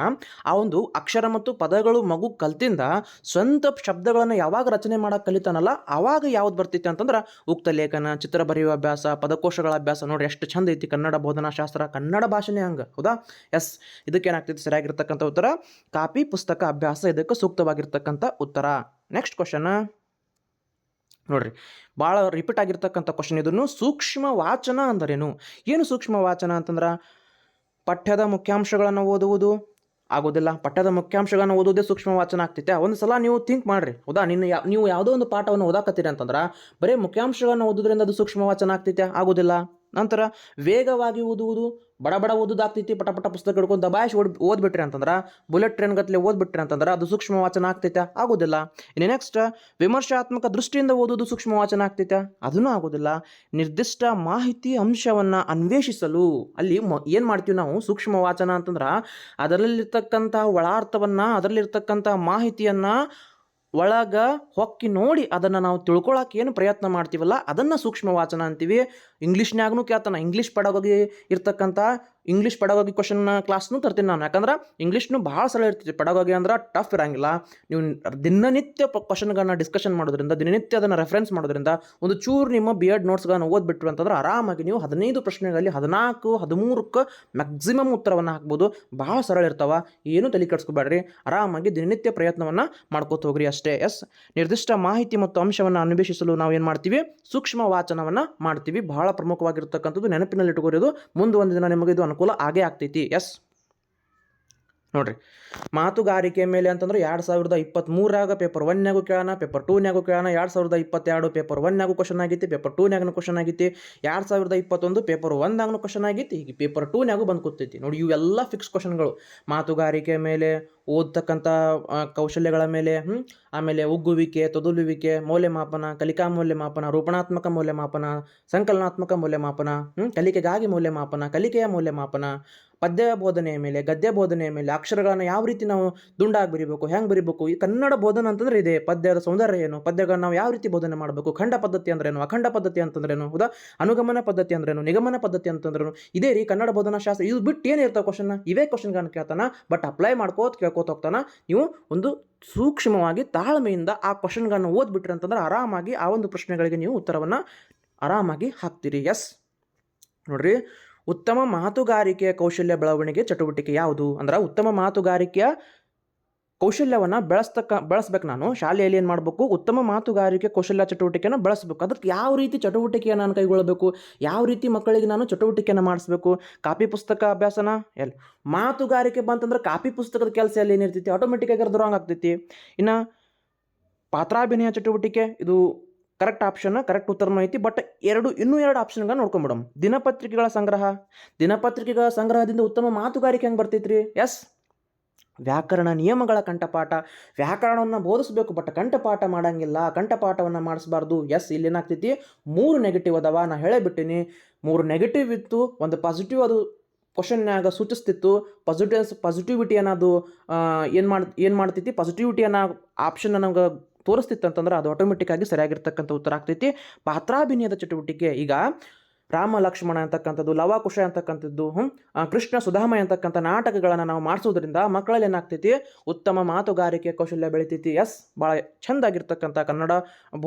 ಆ ಒಂದು ಅಕ್ಷರ ಮತ್ತು ಪದಗಳು ಮಗು ಕಲ್ತಿಂದ ಸ್ವಂತ ಶಬ್ದಗಳನ್ನು ಯಾವಾಗ ರಚನೆ ಮಾಡಕ್ಕೆ ಕಲಿತಾನಲ್ಲ ಆವಾಗ ಯಾವ್ದು ಬರ್ತೈತಿ ಅಂತಂದ್ರೆ, ಉಕ್ತ ಲೇಖನ, ಚಿತ್ರ ಬರೆಯುವ ಅಭ್ಯಾಸ, ಪದಕೋಶಗಳ ಅಭ್ಯಾಸ. ನೋಡ್ರಿ, ಎಷ್ಟು ಚಂದ ಐತಿ. ಕನ್ನಡ ಬೋಧನಾ ಶಾಸ್ತ್ರ ಕನ್ನಡ ಭಾಷೆನೇ ಹಂಗೆ. ಹೌದಾ? ಎಸ್ ಇದಕ್ಕೆ ಏನಾಗ್ತೈತಿ ಸರಿಯಾಗಿರ್ತಕ್ಕಂಥ ಉತ್ತರ, ಕಾಪಿ ಪುಸ್ತಕ ಅಭ್ಯಾಸ ಇದಕ್ಕೆ ಸೂಕ್ತವಾಗಿರ್ತಕ್ಕಂಥ ಉತ್ತರ. ನೆಕ್ಸ್ಟ್ ಕ್ವಶನ್ ನೋಡ್ರಿ ಭಾಳ ರಿಪೀಟ್ ಆಗಿರ್ತಕ್ಕಂಥ ಕ್ವಶನ್ ಇದನ್ನು ಸೂಕ್ಷ್ಮ ವಾಚನ ಅಂದರೇನು? ಏನು ಸೂಕ್ಷ್ಮ ವಾಚನ ಅಂತಂದ್ರೆ? ಪಠ್ಯದ ಮುಖ್ಯಾಂಶಗಳನ್ನು ಓದುವುದು ಆಗೋದಿಲ್ಲ. ಪಠ್ಯದ ಮುಖ್ಯಾಂಶಗಳನ್ನು ಓದೋದೇ ಸೂಕ್ಷ್ಮ ವಾಚನ ಆಗ್ತೈತೆ. ಒಂದು ಸಲ ನೀವು ಥಿಂಕ್ ಮಾಡ್ರಿ. ಹೌದಾ? ನಿನ್ನ ಯಾ, ನೀವು ಯಾವುದೋ ಒಂದು ಪಾಠವನ್ನು ಓದಾಕತ್ತೀರಿ ಅಂತಂದ್ರೆ, ಬರೀ ಮುಖ್ಯಾಂಶಗಳನ್ನು ಓದೋದ್ರಿಂದ ಅದು ಸೂಕ್ಷ್ಮ ವಾಚನ ಆಗ್ತೈತೆ? ಆಗೋದಿಲ್ಲ. ನಂತರ ವೇಗವಾಗಿ ಓದುವುದು ಬಡ ಬಡ ಓದೋದಾಗ್ತೈತಿ ಪಟ ಪಟ ಪುಸ್ತಕ ಹಿಡ್ಕೊಂಡು ದಬಾಯಿಸಿ ಓದ್ ಓದ್ಬಿಟ್ರಿ ಅಂತಂದ್ರೆ, ಬುಲೆಟ್ ಟ್ರೈನ್ ಗತ್ಲೆ ಓದ್ಬಿಟ್ರಿ ಅಂತಂದ್ರೆ ಅದು ಸೂಕ್ಷ್ಮ ವಾಚನ ಆಗ್ತೈತೆ, ಆಗೋದಿಲ್ಲ. ಇನ್ನು ನೆಕ್ಸ್ಟ್ ವಿಮರ್ಶಾತ್ಮಕ ದೃಷ್ಟಿಯಿಂದ ಓದೋದು ಸೂಕ್ಷ್ಮ ವಾಚನ ಆಗ್ತೈತೆ, ಅದನ್ನೂ ಆಗೋದಿಲ್ಲ. ನಿರ್ದಿಷ್ಟ ಮಾಹಿತಿ ಅಂಶವನ್ನು ಅನ್ವೇಷಿಸಲು ಅಲ್ಲಿ ಮ ಏನು ಮಾಡ್ತೀವಿ ನಾವು? ಸೂಕ್ಷ್ಮ ವಾಚನ ಅಂತಂದ್ರೆ ಅದರಲ್ಲಿರ್ತಕ್ಕಂಥ ಒಳಾರ್ಥವನ್ನು ಅದರಲ್ಲಿರ್ತಕ್ಕಂಥ ಮಾಹಿತಿಯನ್ನು ಒಳಗ ಹೊಕ್ಕಿ ನೋಡಿ ಅದನ್ನು ನಾವು ತಿಳ್ಕೊಳಕ್ಕೆ ಏನು ಪ್ರಯತ್ನ ಮಾಡ್ತೀವಲ್ಲ, ಅದನ್ನು ಸೂಕ್ಷ್ಮ ವಾಚನ ಅಂತೀವಿ ಇಂಗ್ಲೀಷ್ನ್ಯಾಗೂ ಕೇಳ್ತಾನೆ. ಇಂಗ್ಲೀಷ್ ಪಡಗೋಗಿ ಇರ್ತಕ್ಕಂಥ ಇಂಗ್ಲೀಷ್ ಪಡಗೋಗಿ ಕ್ವಶನ್ ಕ್ಲಾಸ್ನು ತರ್ತೀನಿ ನಾನು. ಯಾಕಂದ್ರೆ ಇಂಗ್ಲೀಷ್ನು ಭಾಳ ಸಲ ಇರ್ತೈತಿ. ಪಡಗೋಗಿ ಅಂದ್ರೆ ಟಫ್ ಇರಂಗಿಲ್ಲ. ನೀವು ದಿನನಿತ್ಯ ಕ್ವಶನ್ಗಳನ್ನ ಡಿಸ್ಕಷನ್ ಮಾಡೋದ್ರಿಂದ, ದಿನನಿತ್ಯ ಅದನ್ನು ರೆಫರೆನ್ಸ್ ಮಾಡೋದ್ರಿಂದ, ಒಂದು ಚೂರು ನಿಮ್ಮ ಬಿ ಎಡ್ ನೋಟ್ಸ್ಗಳನ್ನು ಓದ್ಬಿಟ್ರು ಅಂತಂದ್ರೆ ಆರಾಮಾಗಿ ನೀವು ಹದಿನೈದು ಪ್ರಶ್ನೆಗಳಲ್ಲಿ ಹದಿನಾಲ್ಕು, ಹದಿಮೂರಕ್ಕೆ ಮ್ಯಾಕ್ಸಿಮಮ್ ಉತ್ತರವನ್ನು ಹಾಕ್ಬೋದು. ಭಾಳ ಸರಳ ಇರ್ತಾವ. ಏನು ತಲೆ ಕೆಡಿಸ್ಕೋಬೇಡ್ರಿ. ಆರಾಮಾಗಿ ದಿನನಿತ್ಯ ಪ್ರಯತ್ನವನ್ನು ಮಾಡ್ಕೋತ ಹೋಗ್ರಿ ಅಷ್ಟೇ. ಎಸ್? ನಿರ್ದಿಷ್ಟ ಮಾಹಿತಿ ಮತ್ತು ಅಂಶವನ್ನು ಅನ್ವೇಷಿಸಲು ನಾವು ಏನು ಮಾಡ್ತೀವಿ? ಸೂಕ್ಷ್ಮ ವಾಚನವನ್ನು ಮಾಡ್ತೀವಿ. ಬಹಳ ಪ್ರಮುಖವಾಗಿರ್ತಕ್ಕಂಥದ್ದು ನೆನಪಿನಲ್ಲಿ ಇಟ್ಕೋರೋದು ಮುಂದೆ ಒಂದು ದಿನ ನಿಮಗೆ ಇದು ಅನುಕೂಲ ಆಗೇ ಆಗ್ತೈತಿ. ಎಸ್ ನೋಡ್ರಿ ಮಾತುಗಾರಿಕೆ ಮೇಲೆ ಅಂತಂದ್ರೆ ಎರಡು ಸಾವಿರದ ಇಪ್ಪತ್ತ್ಮೂರಾಗ ಪೇಪರ್ ಒನ್ಯಾಗೂ ಕೇಳೋಣ ಪೇಪರ್ ಟೂನ್ಯಾಗೂ ಕೇಳೋಣ, ಎರಡು ಸಾವಿರದ ಇಪ್ಪತ್ತೆರಡು ಪೇಪರ್ ಒನ್ಯಾಗೂ ಕ್ವಶನ್ ಆಗಿತ್ತು ಪೇಪರ್ ಟೂನ್ಯಾಗೂ ಕ್ವಶನ್ ಆಗಿತ್ತು ಎರಡು ಸಾವಿರದ ಇಪ್ಪತ್ತೊಂದು ಪೇಪರ್ ಒಂದಾಗೂ ಕ್ವಶನ್ ಆಗಿತ್ತು ಈಗ ಪೇಪರ್ ಟೂನ್ಯಾಗೂ ಬಂದು ಕೂತೈತಿ ನೋಡಿ ಇವೆಲ್ಲ ಫಿಕ್ಸ್ ಕ್ವಶನ್ಗಳು ಮಾತುಗಾರಿಕೆ ಮೇಲೆ ಓದ್ತಕ್ಕಂಥ ಕೌಶಲ್ಯಗಳ ಮೇಲೆ? ಆಮೇಲೆ ಉಗ್ಗುವಿಕೆ, ತೊದಲುವಿಕೆ, ಮೌಲ್ಯಮಾಪನ, ಕಲಿಕಾ ಮೌಲ್ಯಮಾಪನ, ರೂಪಣಾತ್ಮಕ ಮೌಲ್ಯಮಾಪನ, ಸಂಕಲನಾತ್ಮಕ ಮೌಲ್ಯಮಾಪನ? ಕಲಿಕೆಗಾಗಿ ಮೌಲ್ಯಮಾಪನ, ಕಲಿಕೆಯ ಮೌಲ್ಯಮಾಪನ ಪದ್ಯ ಬೋಧನೆಯ ಮೇಲೆ ಗದ್ಯ ಬೋಧನೆಯ ಮೇಲೆ ಅಕ್ಷರಗಳನ್ನು ಯಾವ ರೀತಿ ನಾವು ದುಂಡಾಗಿ ಬರಿಬೇಕು ಹೆಂಗೆ ಬರಿಬೇಕು, ಈ ಕನ್ನಡ ಬೋಧನೆ ಅಂತಂದ್ರೆ ಇದೆ. ಪದ್ಯದ ಸೌಂದರ್ಯ ಏನು? ಪದ್ಯಗಳನ್ನು ನಾವು ಯಾವ ರೀತಿ ಬೋಧನೆ ಮಾಡಬೇಕು? ಖಂಡ ಪದ್ಧತಿ ಅಂದ್ರೇನು ಅಖಂಡ ಪದ್ಧತಿ ಅಂತಂದ್ರೇನು ಹೌದಾ ಅನುಗಮನ ಪದ್ಧತಿ ಅಂದ್ರೇನು ನಿಗಮನ ಪದ್ಧತಿ ಅಂತಂದ್ರೇನು ಇದೇ ರೀ ಕನ್ನಡ ಬೋಧನಾ ಶಾಸ್ತ್ರ. ಇದು ಬಿಟ್ಟು ಏನು ಇರ್ತಾವೆ ಕ್ವಶನ್ ಇವೇ ಕ್ವಶನ್ಗಳನ್ನು ಕೇಳ್ತಾನ ಬಟ್ ಅಪ್ಲೈ ಮಾಡ್ಕೋತ ಕೇಳ್ಕೋತ ಹೋಗ್ತಾನ. ನೀವು ಒಂದು ಸೂಕ್ಷ್ಮವಾಗಿ ತಾಳ್ಮೆಯಿಂದ ಆ ಕ್ವಶನ್ಗಳನ್ನು ಓದ್ಬಿಟ್ರಿ ಅಂತಂದ್ರೆ ಆರಾಮಾಗಿ ಆ ಒಂದು ಪ್ರಶ್ನೆಗಳಿಗೆ ನೀವು ಉತ್ತರವನ್ನು ಆರಾಮಾಗಿ ಹಾಕ್ತೀರಿ. ಎಸ್ ನೋಡ್ರಿ. ಉತ್ತಮ ಮಾತುಗಾರಿಕೆಯ ಕೌಶಲ್ಯ ಬೆಳವಣಿಗೆ ಚಟುವಟಿಕೆ ಯಾವುದು? ಅಂದ್ರೆ ಉತ್ತಮ ಮಾತುಗಾರಿಕೆಯ ಕೌಶಲ್ಯವನ್ನು ಬೆಳೆಸ್ತಕ್ಕ, ಬಳಸ್ಬೇಕು ನಾನು. ಶಾಲೆಯಲ್ಲಿ ಏನು ಮಾಡಬೇಕು? ಉತ್ತಮ ಮಾತುಗಾರಿಕೆ ಕೌಶಲ್ಯ ಚಟುವಟಿಕೆಯನ್ನು ಬಳಸಬೇಕು. ಅದಕ್ಕೆ ಯಾವ ರೀತಿ ಚಟುವಟಿಕೆಯನ್ನು ನಾನು ಕೈಗೊಳ್ಳಬೇಕು ಯಾವ ರೀತಿ ಮಕ್ಕಳಿಗೆ ನಾನು ಚಟುವಟಿಕೆಯನ್ನು ಮಾಡಿಸ್ಬೇಕು? ಕಾಪಿ ಪುಸ್ತಕ ಅಭ್ಯಾಸನ? ಎಲ್ಲಿ ಮಾತುಗಾರಿಕೆ ಬಂತಂದ್ರೆ ಕಾಪಿ ಪುಸ್ತಕದ ಕೆಲಸ ಎಲ್ಲಿ ಏನಿರ್ತೈತಿ ಆಟೋಮೆಟಿಕ್ಕಾಗಿ ಅದು ರಾಂಗ್ ಆಗ್ತೈತಿ. ಇನ್ನು ಪಾತ್ರಾಭಿನಯ ಚಟುವಟಿಕೆ, ಇದು ಕರೆಕ್ಟ್ ಆಪ್ಷನ್ ಕರೆಕ್ಟ್ ಉತ್ತರನೂ ಐತಿ ಬಟ್ ಎರಡು, ಇನ್ನೂ ಎರಡು ಆಪ್ಷನ್ಗಳನ್ನ ನೋಡ್ಕೊಂಬಿಡಮ್ ದಿನಪತ್ರಿಕೆಗಳ ಸಂಗ್ರಹ. ದಿನಪತ್ರಿಕೆಗಳ ಸಂಗ್ರಹದಿಂದ ಉತ್ತಮ ಮಾತುಗಾರಿಕೆ ಹೆಂಗೆ ಬರ್ತೈತ್ರಿ? ಎಸ್ ವ್ಯಾಕರಣ ನಿಯಮಗಳ ಕಂಠಪಾಠ. ವ್ಯಾಕರಣವನ್ನು ಬೋಧಿಸಬೇಕು ಬಟ್ ಕಂಠಪಾಠ ಮಾಡಂಗಿಲ್ಲ. ಕಂಠಪಾಠವನ್ನು ಮಾಡಿಸ್ಬಾರ್ದು. ಎಸ್ ಇಲ್ಲಿ ಏನಾಗ್ತೈತಿ? ಮೂರು ನೆಗೆಟಿವ್ ಅದಾವ. ನಾ ಹೇಳೇಬಿಟ್ಟಿನಿ. ಮೂರು ನೆಗೆಟಿವ್ ಇತ್ತು. ಒಂದು ಪಾಸಿಟಿವ್ ಅದು ಕ್ವಶನ್ನಾಗ ಸೂಚಿಸ್ತಿತ್ತು. ಪಾಸಿಟಿವ್ ಪಾಸಿಟಿವಿಟಿ ಅನ್ನೋದು ಏನು ಮಾಡಿ, ಏನು ಮಾಡ್ತೈತಿ? ಪಾಸಿಟಿವಿಟಿ ಅನ್ನೋ ಆಪ್ಷನ್ ನಮಗೆ ತೋರಿಸ್ತಿತ್ತಂತಂದ್ರೆ ಅದು ಆಟೋಮೆಟಿಕ್ ಆಗಿ ಸರಿಯಾಗಿರ್ತಕ್ಕಂಥ ಉತ್ತರ ಆಗ್ತೈತಿ. ಪಾತ್ರಾಭಿನಯದ ಚಟುವಟಿಕೆ ಈಗ ರಾಮ ಲಕ್ಷ್ಮಣ ಅಂತಕ್ಕಂಥದ್ದು, ಲವಕುಶ ಅಂತಕ್ಕಂಥದ್ದು ಕೃಷ್ಣ ಸುಧಾಮ ಅಂತಕ್ಕಂಥ ನಾಟಕಗಳನ್ನು ನಾವು ಮಾಡಿಸೋದ್ರಿಂದ ಮಕ್ಕಳಲ್ಲಿ ಏನಾಗ್ತೈತಿ? ಉತ್ತಮ ಮಾತುಗಾರಿಕೆ ಕೌಶಲ್ಯ ಬೆಳಿತೈತಿ. ಎಸ್ ಭಾಳ ಚೆಂದಾಗಿರ್ತಕ್ಕಂಥ ಕನ್ನಡ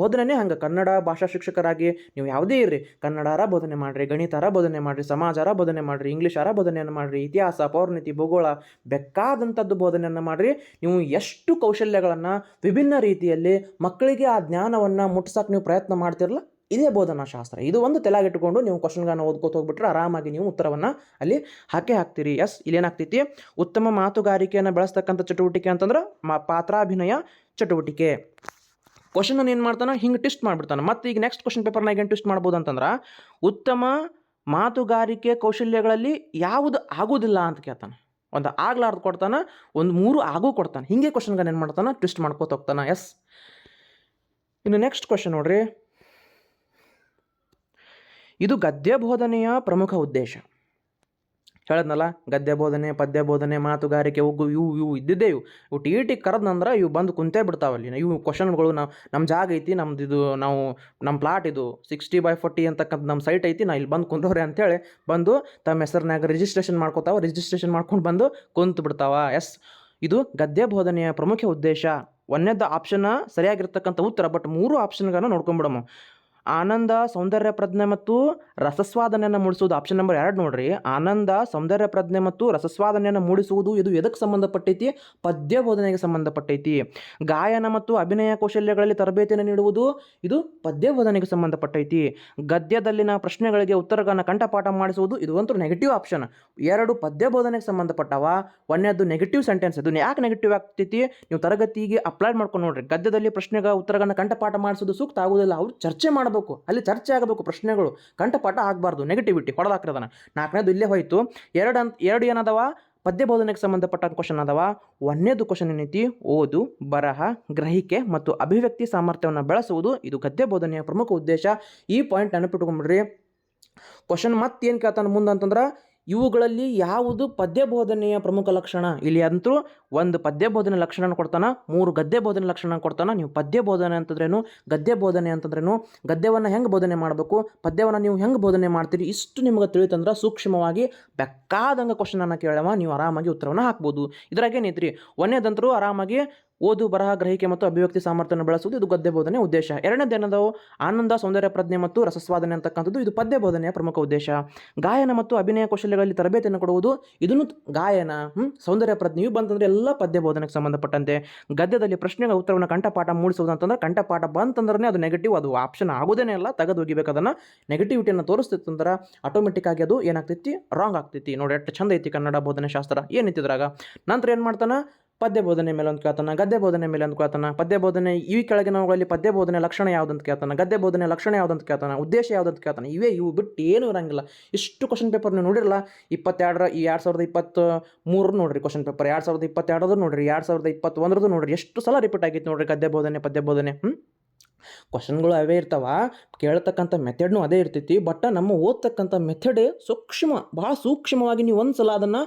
ಬೋಧನೆನೇ ಹಂಗೆ. ಕನ್ನಡ ಭಾಷಾ ಶಿಕ್ಷಕರಾಗಿ ನೀವು ಯಾವುದೇ ಇರ್ರಿ. ಕನ್ನಡಾರ ಬೋಧನೆ ಮಾಡಿರಿ, ಗಣಿತಾರ ಬೋಧನೆ ಮಾಡಿರಿ, ಸಮಾಜಾರ ಬೋಧನೆ ಮಾಡಿರಿ, ಇಂಗ್ಲೀಷಾರ ಬೋಧನೆಯನ್ನು ಮಾಡಿರಿ, ಇತಿಹಾಸ ಪೌರ್ಣಿತಿ ಭೂಗೋಳ ಬೇಕಾದಂಥದ್ದು ಬೋಧನೆಯನ್ನು ಮಾಡಿರಿ. ನೀವು ಎಷ್ಟು ಕೌಶಲ್ಯಗಳನ್ನು ವಿಭಿನ್ನ ರೀತಿಯಲ್ಲಿ ಮಕ್ಕಳಿಗೆ ಆ ಜ್ಞಾನವನ್ನು ಮುಟ್ಸೋಕೆ ನೀವು ಪ್ರಯತ್ನ ಮಾಡ್ತಿರಲ್ಲ ಇದೇ ಬೋಧನಾ ಶಾಸ್ತ್ರ. ಇದು ಒಂದು ತಲೆಗಿಟ್ಟುಕೊಂಡು ನೀವು ಕ್ವಶನ್ಗಳನ್ನ ಓದ್ಕೋತ ಹೋಗ್ಬಿಟ್ರೆ ಆರಾಮಾಗಿ ನೀವು ಉತ್ತರವನ್ನು ಅಲ್ಲಿ ಹಾಕೇ ಹಾಕ್ತೀರಿ. ಎಸ್ ಇಲ್ಲೇನಾಗ್ತೈತಿ? ಉತ್ತಮ ಮಾತುಗಾರಿಕೆಯನ್ನು ಬೆಳೆಸ್ತಕ್ಕಂಥ ಚಟುವಟಿಕೆ ಅಂತಂದ್ರೆ ಮಾ ಪಾತ್ರಾಭಿನಯ ಚಟುವಟಿಕೆ. ಕ್ವಶನ್ ಏನು ಮಾಡ್ತಾನೆ? ಹಿಂಗೆ ಟ್ವಿಸ್ಟ್ ಮಾಡಿಬಿಡ್ತಾನೆ. ಮತ್ತು ಈಗ ನೆಕ್ಸ್ಟ್ ಕ್ವಶನ್ ಪೇಪರ್ನಾಗ ಏನು ಟಿಸ್ಟ್ ಮಾಡ್ಬೋದು ಅಂತಂದ್ರೆ, ಉತ್ತಮ ಮಾತುಗಾರಿಕೆ ಕೌಶಲ್ಯಗಳಲ್ಲಿ ಯಾವುದು ಆಗೋದಿಲ್ಲ ಅಂತ ಕೇಳ್ತಾನೆ. ಒಂದು ಆಗ್ಲಾರ್ದು ಕೊಡ್ತಾನೆ, ಒಂದು ಮೂರು ಆಗೂ ಕೊಡ್ತಾನೆ. ಹಿಂಗೆ ಕ್ವಶನ್ಗಳನ್ನ ಏನು ಮಾಡ್ತಾನೆ? ಟ್ವಿಸ್ಟ್ ಮಾಡ್ಕೋತ ಹೋಗ್ತಾನೆ. ಎಸ್ ಇನ್ನು ನೆಕ್ಸ್ಟ್ ಕ್ವಶನ್ ನೋಡ್ರಿ. ಇದು ಗದ್ಯ ಬೋಧನೆಯ ಪ್ರಮುಖ ಉದ್ದೇಶ. ಹೇಳದ್ನಲ್ಲ ಗದ್ಯ ಬೋಧನೆ ಪದ್ಯ ಬೋಧನೆ ಮಾತುಗಾರಿಕೆ ಉಗ್ಗು ಇವು ಇವು ಇದ್ದಿದ್ದೇ ಇವು. ಇವು ಟಿ ಟಿ ಕರೆದ್ನಂದ್ರೆ ಇವು ಬಂದು ಕುಂತೇ ಬಿಡ್ತಾವಲ್ಲಿ ಇವು ಕ್ವಶನ್ಗಳು ನಾವು ನಮ್ಮ ಜಾಗ ಐತಿ, ನಮ್ದು ಇದು, ನಾವು ನಮ್ಮ ಪ್ಲಾಟ್ ಇದು. ಸಿಕ್ಸ್ಟಿ ಬೈ ಫೋರ್ಟಿ ಅಂತಕ್ಕಂಥ ನಮ್ಮ ಸೈಟ್ ಐತಿ, ನಾ ಇಲ್ಲಿ ಬಂದು ಕುಂದ್ರೆ ಅಂತೇಳಿ ಬಂದು ತಮ್ಮ ಹೆಸರಿನಾಗ ರಿಜಿಸ್ಟ್ರೇಷನ್ ಮಾಡ್ಕೋತಾವೆ ರಿಜಿಸ್ಟ್ರೇಷನ್ ಮಾಡ್ಕೊಂಡು ಬಂದು ಕುಂತು ಬಿಡ್ತಾವ ಎಸ್, ಇದು ಗದ್ಯ ಬೋಧನೆಯ ಪ್ರಮುಖ ಉದ್ದೇಶ. ಒಂದನೇದ ಆಪ್ಷನ್ ಸರಿಯಾಗಿರ್ತಕ್ಕಂಥ ಉತ್ತರ ಬಟ್ ಮೂರು ಆಪ್ಷನ್ಗಳನ್ನು ನೋಡ್ಕೊಂಬಿಡಮ್ಮ ಆನಂದ, ಸೌಂದರ್ಯ, ಪ್ರಜ್ಞೆ ಮತ್ತು ರಸಸ್ವಾದನೆಯನ್ನು ಮೂಡಿಸುವುದು. ಆಪ್ಷನ್ ನಂಬರ್ ಎರಡು ನೋಡ್ರಿ. ಆನಂದ, ಸೌಂದರ್ಯ, ಪ್ರಜ್ಞೆ ಮತ್ತು ರಸಸ್ವಾದನೆಯನ್ನು ಮೂಡಿಸುವುದು ಇದು ಎದಕ್ಕೆ ಸಂಬಂಧಪಟ್ಟೈತಿ? ಪದ್ಯ ಬೋಧನೆಗೆ ಸಂಬಂಧಪಟ್ಟೈತಿ. ಗಾಯನ ಮತ್ತು ಅಭಿನಯ ಕೌಶಲ್ಯಗಳಲ್ಲಿ ತರಬೇತಿಯನ್ನು ನೀಡುವುದು ಇದು ಪದ್ಯ ಬೋಧನೆಗೆ ಸಂಬಂಧಪಟ್ಟೈತಿ. ಗದ್ಯದಲ್ಲಿನ ಪ್ರಶ್ನೆಗಳಿಗೆ ಉತ್ತರಗಳನ್ನು ಕಂಠಪಾಠ ಮಾಡಿಸುವುದು ಇದು ಒಂದು ನೆಗೆಟಿವ್ ಆಪ್ಷನ್ ಎರಡು ಪದ್ಯ ಬೋಧನೆಗೆ ಸಂಬಂಧಪಟ್ಟವ. ಒಂದನೇದು ನೆಗೆಟಿವ್ ಸೆಂಟೆನ್ಸ್ ಇದು ಯಾಕೆ ನೆಗೆಟಿವ್ ಆಗ್ತೈತಿ? ನೀವು ತರಗತಿಗೆ ಅಪ್ಲೈ ಮಾಡ್ಕೊಂಡು ನೋಡ್ರಿ. ಗದ್ಯದಲ್ಲಿ ಪ್ರಶ್ನೆಗಳ ಉತ್ತರಗಳನ್ನು ಕಂಠಪಾಠ ಮಾಡಿಸೋದು ಸೂಕ್ತ ಆಗುವುದಿಲ್ಲ. ಅವರು ಚರ್ಚೆ ಮಾಡಬೇಕು ಅಲ್ಲಿ ಚರ್ಚೆ ಆಗಬೇಕು, ಪ್ರಶ್ನೆಗಳು, ಕಂಠಪಾಠ ಆಗಬಾರ್ದು ನೆಗೆಟಿವಿಟಿ ಹೊಡೆದಾಕ್ರದನ ನಾಲ್ಕನೇದು ಇಲ್ಲೇ ಹೋಯಿತು. ಎರಡು ಅಂತ, ಎರಡು ಏನದವ? ಪದ್ಯ ಬೋಧನೆಗೆ ಸಂಬಂಧಪಟ್ಟ ಕ್ವಶನ್ ಅದಾವ. ಒಂದನೇದು ಕ್ವಶನ್ ಏನೈತಿ? ಓದು, ಬರಹ, ಗ್ರಹಿಕೆ ಮತ್ತು ಅಭಿವ್ಯಕ್ತಿ ಸಾಮರ್ಥ್ಯವನ್ನು ಬೆಳೆಸುವುದು. ಇದು ಗದ್ಯ ಬೋಧನೆಯ ಪ್ರಮುಖ ಉದ್ದೇಶ. ಈ ಪಾಯಿಂಟ್ ನೆನಪಿಟ್ಕೊಂಡ್ಬಿಡ್ರಿ ಕ್ವಶನ್ ಮತ್ತೇನು ಕೇಳ್ತಾನೆ ಮುಂದೆ ಅಂತಂದ್ರೆ ಇವುಗಳಲ್ಲಿ ಯಾವುದು ಪದ್ಯ ಬೋಧನೆಯ ಪ್ರಮುಖ ಲಕ್ಷಣ? ಇಲ್ಲಿ ಅಂತೂ ಒಂದು ಪದ್ಯ ಬೋಧನೆ ಲಕ್ಷಣ ಕೊಡ್ತಾನೆ, ಮೂರು ಗದ್ಯ ಬೋಧನೆ ಲಕ್ಷಣ ಕೊಡ್ತಾನೆ. ನೀವು ಪದ್ಯ ಬೋಧನೆ ಅಂತಂದ್ರೇನು ಗದ್ಯ ಬೋಧನೆ ಅಂತಂದ್ರೇನು, ಗದ್ಯವನ್ನು ಹೆಂಗೆ ಬೋಧನೆ ಮಾಡಬೇಕು, ಪದ್ಯವನ್ನು ನೀವು ಹೆಂಗೆ ಬೋಧನೆ ಮಾಡ್ತೀರಿ, ಇಷ್ಟು ನಿಮಗೆ ತಿಳಿತಂದ್ರೆ ಸೂಕ್ಷ್ಮವಾಗಿ ಬೇಕಾದಂಗೆ ಕ್ವಶನನ್ನು ಕೇಳವ, ನೀವು ಆರಾಮಾಗಿ ಉತ್ತರವನ್ನು ಹಾಕ್ಬೋದು. ಇದ್ರಾಗೇನೈತ್ರಿ ಒಂದೇದಂತರೂ ಆರಾಮಾಗಿ ಓದು, ಬರಹ, ಗ್ರಹಿಕೆ ಮತ್ತು ಅಭಿವ್ಯಕ್ತಿ ಸಾಮರ್ಥ್ಯವನ್ನು ಬಳಸುವುದು ಇದು ಗದ್ಯ ಬೋಧನೆ ಉದ್ದೇಶ. ಎರಡನೇ ದಿನದ ಆನಂದ, ಸೌಂದರ್ಯ, ಪ್ರಜ್ಞೆ ಮತ್ತು ರಸಸ್ವಾದನೆ ಅಂತಕ್ಕಂಥದ್ದು ಇದು ಪದ್ಯ ಬೋಧನೆಯ ಪ್ರಮುಖ ಉದ್ದೇಶ. ಗಾಯನ ಮತ್ತು ಅಭಿನಯ ಕೌಶಲ್ಯಗಳಲ್ಲಿ ತರಬೇತಿಯನ್ನು ಕೊಡುವುದು ಇದನ್ನು ಗಾಯನ ಸೌಂದರ್ಯ ಪ್ರಜ್ಞೆಯು ಬಂತಂದ್ರೆ ಎಲ್ಲ ಪದ್ಯ ಬೋಧನೆಗೆ ಸಂಬಂಧಪಟ್ಟಂತೆ. ಗದ್ಯದಲ್ಲಿ ಪ್ರಶ್ನೆಗಳ ಉತ್ತರವನ್ನು ಕಂಠಪಾಠ ಮೂಡಿಸುವುದು ಅಂತಂದ್ರೆ ಕಂಠಪಾಠ ಬಂತಂದ್ರೆ ಅದು ನೆಗೆಟಿವ್ ಅದು ಆಪ್ಷನ್ ಆಗೋದೇನೆ ಅಲ್ಲ, ತೆಗೆದು ಹೋಗಿಬೇಕು ಅದನ್ನು. ನೆಗೆಟಿವಿಟಿಯನ್ನು ತೋರಿಸ್ತಿತ್ತಂದ್ರೆ ಆಟೋಮೆಟಿಕ್ ಆಗಿ ಅದು ಏನಾಗ್ತೈತಿ? ರಾಂಗ್ ಆಗ್ತೈತಿ. ನೋಡಿ, ಎಷ್ಟು ಚಂದ ಐತಿ ಕನ್ನಡ ಬೋಧನೆ ಶಾಸ್ತ್ರ. ಏನಿತ್ತಿದ್ರಾಗ ನಂತರ ಏನು ಮಾಡ್ತಾನೆ? ಪದ್ಯ ಬೋಧನೆ ಮೇಲೆ ಒಂದು ಕೇಳ್ತಾನೆ, ಗದ್ಯ ಬೋಧನೆ ಮೇಲೆ ಒಂದು ಕೇಳ್ತಾನೆ, ಪದ್ಯ ಬೋಧನೆ ಈ ಕೆಳಗಿನವುಗಳಲ್ಲಿ ಪದ್ಯ ಬೋಧನೆ ಲಕ್ಷಣ ಯಾವುದಂತ ಕೇಳ್ತಾನೆ, ಗದ್ಯ ಬೋಧನೆ ಲಕ್ಷಣ ಯಾವುದಂತ ಕೇಳ್ತಾನೆ, ಉದ್ದೇಶ ಯಾವುದಂತ ಕೇಳ್ತಾನೆ, ಇವೇ ಇವು ಬಿಟ್ಟು ಏನೂ ಇರಂಗಿಲ್ಲ. ಇಷ್ಟು ಕ್ವಶನ್ ಪೇಪರ್ ನೀವು ನೋಡಿರಲ್ಲ, ಇಪ್ಪತ್ತೆರಡರ, ಈ ಎರಡು ಸಾವಿರದ ಇಪ್ಪತ್ತು ಮೂರು ನೋಡಿರಿ ಕ್ವಶನ್ ಪೇಪರ್ ಎರಡು ಸಾವಿರದ ಇಪ್ಪತ್ತೆರಡದು ನೋಡಿರಿ, ಎರಡು ಸಾವಿರದ ಇಪ್ಪತ್ತೊಂದರದು ನೋಡಿರಿ, ಎಷ್ಟು ಸಲ ರಿಪೀಟ್ ಆಗಿತ್ತು ನೋಡ್ರಿ ಗದ್ಯ ಬೋಧನೆ, ಪದ್ಯ ಬೋಧನೆ ಹ್ಞೂ ಕ್ವಶನ್ಗಳು ಅವೇ ಇರ್ತಾವ. ಕೇಳ್ತಕ್ಕಂಥ ಮೆಥಡ್ನು ಅದೇ ಇರ್ತೈತಿ. ಬಟ್ ನಮ್ಮ ಓದ್ತಕ್ಕಂಥ ಮೆಥಡ್ ಸೂಕ್ಷ್ಮ ಭಾಳ ಸೂಕ್ಷ್ಮವಾಗಿ ನೀವು ಒಂದು ಸಲ ಅದನ್ನು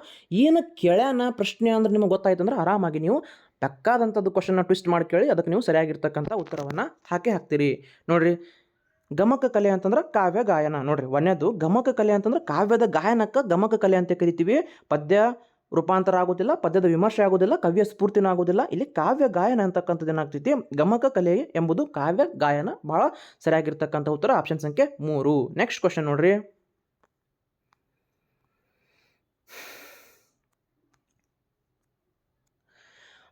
ಏನು ಕೇಳ್ಯಾನ ಪ್ರಶ್ನೆ ಅಂದ್ರೆ ನಿಮಗೆ ಗೊತ್ತಾಯ್ತು ಅಂದ್ರೆ ಆರಾಮಾಗಿ ನೀವು ತಕ್ಕಾದಂಥದ್ದು ಕ್ವಶನ್ನ ಟ್ವಿಸ್ಟ್ ಮಾಡಿ ಕೇಳಿ ಅದಕ್ಕೆ ನೀವು ಸರಿಯಾಗಿರ್ತಕ್ಕಂಥ ಉತ್ತರವನ್ನು ಹಾಕೇ ಹಾಕ್ತೀರಿ. ನೋಡಿರಿ, ಗಮಕ ಕಲೆ ಅಂತಂದ್ರೆ ಕಾವ್ಯ ಗಾಯನ. ನೋಡ್ರಿ ಒಂದೇದು ಗಮಕ ಕಲೆ ಅಂತಂದ್ರೆ ಕಾವ್ಯದ ಗಾಯನಕ್ಕೆ ಗಮಕ ಕಲೆ ಅಂತ ಕರಿತೀವಿ. ಪದ್ಯ ರೂಪಾಂತರ ಆಗೋದಿಲ್ಲ, ಪದ್ಯದ ವಿಮರ್ಶೆ ಆಗೋದಿಲ್ಲ, ಕವ್ಯ ಸ್ಫೂರ್ತಿನೂ ಆಗೋದಿಲ್ಲ. ಇಲ್ಲಿ ಕಾವ್ಯ ಗಾಯನ ಅಂತಕ್ಕಂಥದ್ದು ಏನಾಗ್ತೈತಿ? ಗಮಕ ಕಲೆ ಎಂಬುದು ಕಾವ್ಯ ಗಾಯನ. ಭಾಳ ಸರಿಯಾಗಿರ್ತಕ್ಕಂಥ ಉತ್ತರ ಆಪ್ಷನ್ ಸಂಖ್ಯೆ ಮೂರು. ನೆಕ್ಸ್ಟ್ ಕ್ವಶನ್ ನೋಡ್ರಿ.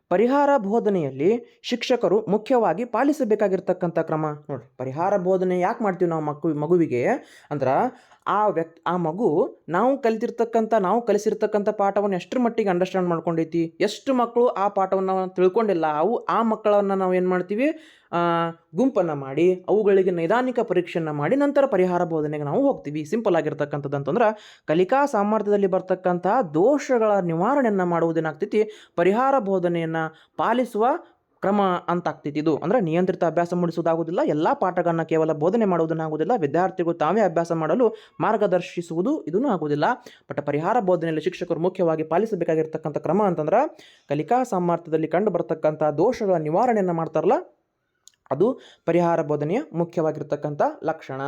ಪರಿಹಾರ ಬೋಧನೆಯಲ್ಲಿ ಶಿಕ್ಷಕರು ಮುಖ್ಯವಾಗಿ ಪಾಲಿಸಬೇಕಾಗಿರ್ತಕ್ಕಂಥ ಕ್ರಮ. ನೋಡಿ ಪರಿಹಾರ ಬೋಧನೆ ಯಾಕೆ ಮಾಡ್ತೀವಿ ನಾವು ಮಕ್ಕ, ಮಗುವಿಗೆ? ಅಂದ್ರೆ ಆ ವ್ಯಕ್ತಿ, ಆ ಮಗು ನಾವು ಕಲಿತಿರ್ತಕ್ಕಂಥ, ನಾವು ಕಲಿಸಿರ್ತಕ್ಕಂಥ ಪಾಠವನ್ನು ಎಷ್ಟರ ಮಟ್ಟಿಗೆ ಅಂಡರ್ಸ್ಟ್ಯಾಂಡ್ ಮಾಡ್ಕೊಂಡೈತಿ? ಎಷ್ಟು ಮಕ್ಕಳು ಆ ಪಾಠವನ್ನು ತಿಳ್ಕೊಂಡಿಲ್ಲ? ಅವು ಆ ಮಕ್ಕಳನ್ನು ನಾವು ಏನು ಮಾಡ್ತೀವಿ? ಗುಂಪನ್ನು ಮಾಡಿ, ಅವುಗಳಿಗೆ ನೈದಾನಿಕ ಪರೀಕ್ಷೆಯನ್ನು ಮಾಡಿ ನಂತರ ಪರಿಹಾರ ಬೋಧನೆಗೆ ನಾವು ಹೋಗ್ತೀವಿ. ಸಿಂಪಲ್ ಆಗಿರ್ತಕ್ಕಂಥದ್ದು ಅಂತಂದ್ರೆ ಕಲಿಕಾ ಸಾಮರ್ಥ್ಯದಲ್ಲಿ ಬರ್ತಕ್ಕಂಥ ದೋಷಗಳ ನಿವಾರಣೆಯನ್ನು ಮಾಡುವುದೇನಾಗ್ತೈತಿ ಪರಿಹಾರ ಬೋಧನೆಯನ್ನು ಪಾಲಿಸುವ ಕ್ರಮ ಅಂತ ಇದು. ಅಂದರೆ ನಿಯಂತ್ರಿತ ಅಭ್ಯಾಸ ಮೂಡಿಸುವುದಾಗುವುದಿಲ್ಲ, ಎಲ್ಲ ಪಾಠಗಳನ್ನು ಕೇವಲ ಬೋಧನೆ ಮಾಡುವುದನ್ನಾಗುವುದಿಲ್ಲ ವಿದ್ಯಾರ್ಥಿಗಳು ತಾವೇ ಅಭ್ಯಾಸ ಮಾಡಲು ಮಾರ್ಗದರ್ಶಿಸುವುದು ಇದನ್ನು ಆಗುವುದಿಲ್ಲ. ಬಟ್ ಪರಿಹಾರ ಬೋಧನೆಯಲ್ಲಿ ಶಿಕ್ಷಕರು ಮುಖ್ಯವಾಗಿ ಪಾಲಿಸಬೇಕಾಗಿರ್ತಕ್ಕಂಥ ಕ್ರಮ ಅಂತಂದ್ರೆ, ಕಲಿಕಾ ಸಾಮರ್ಥ್ಯದಲ್ಲಿ ಕಂಡು ಬರ್ತಕ್ಕಂಥ ದೋಷಗಳ ನಿವಾರಣೆಯನ್ನು ಮಾಡ್ತಾರಲ್ಲ, ಅದು ಪರಿಹಾರ ಬೋಧನೆಯ ಮುಖ್ಯವಾಗಿರ್ತಕ್ಕಂಥ ಲಕ್ಷಣ.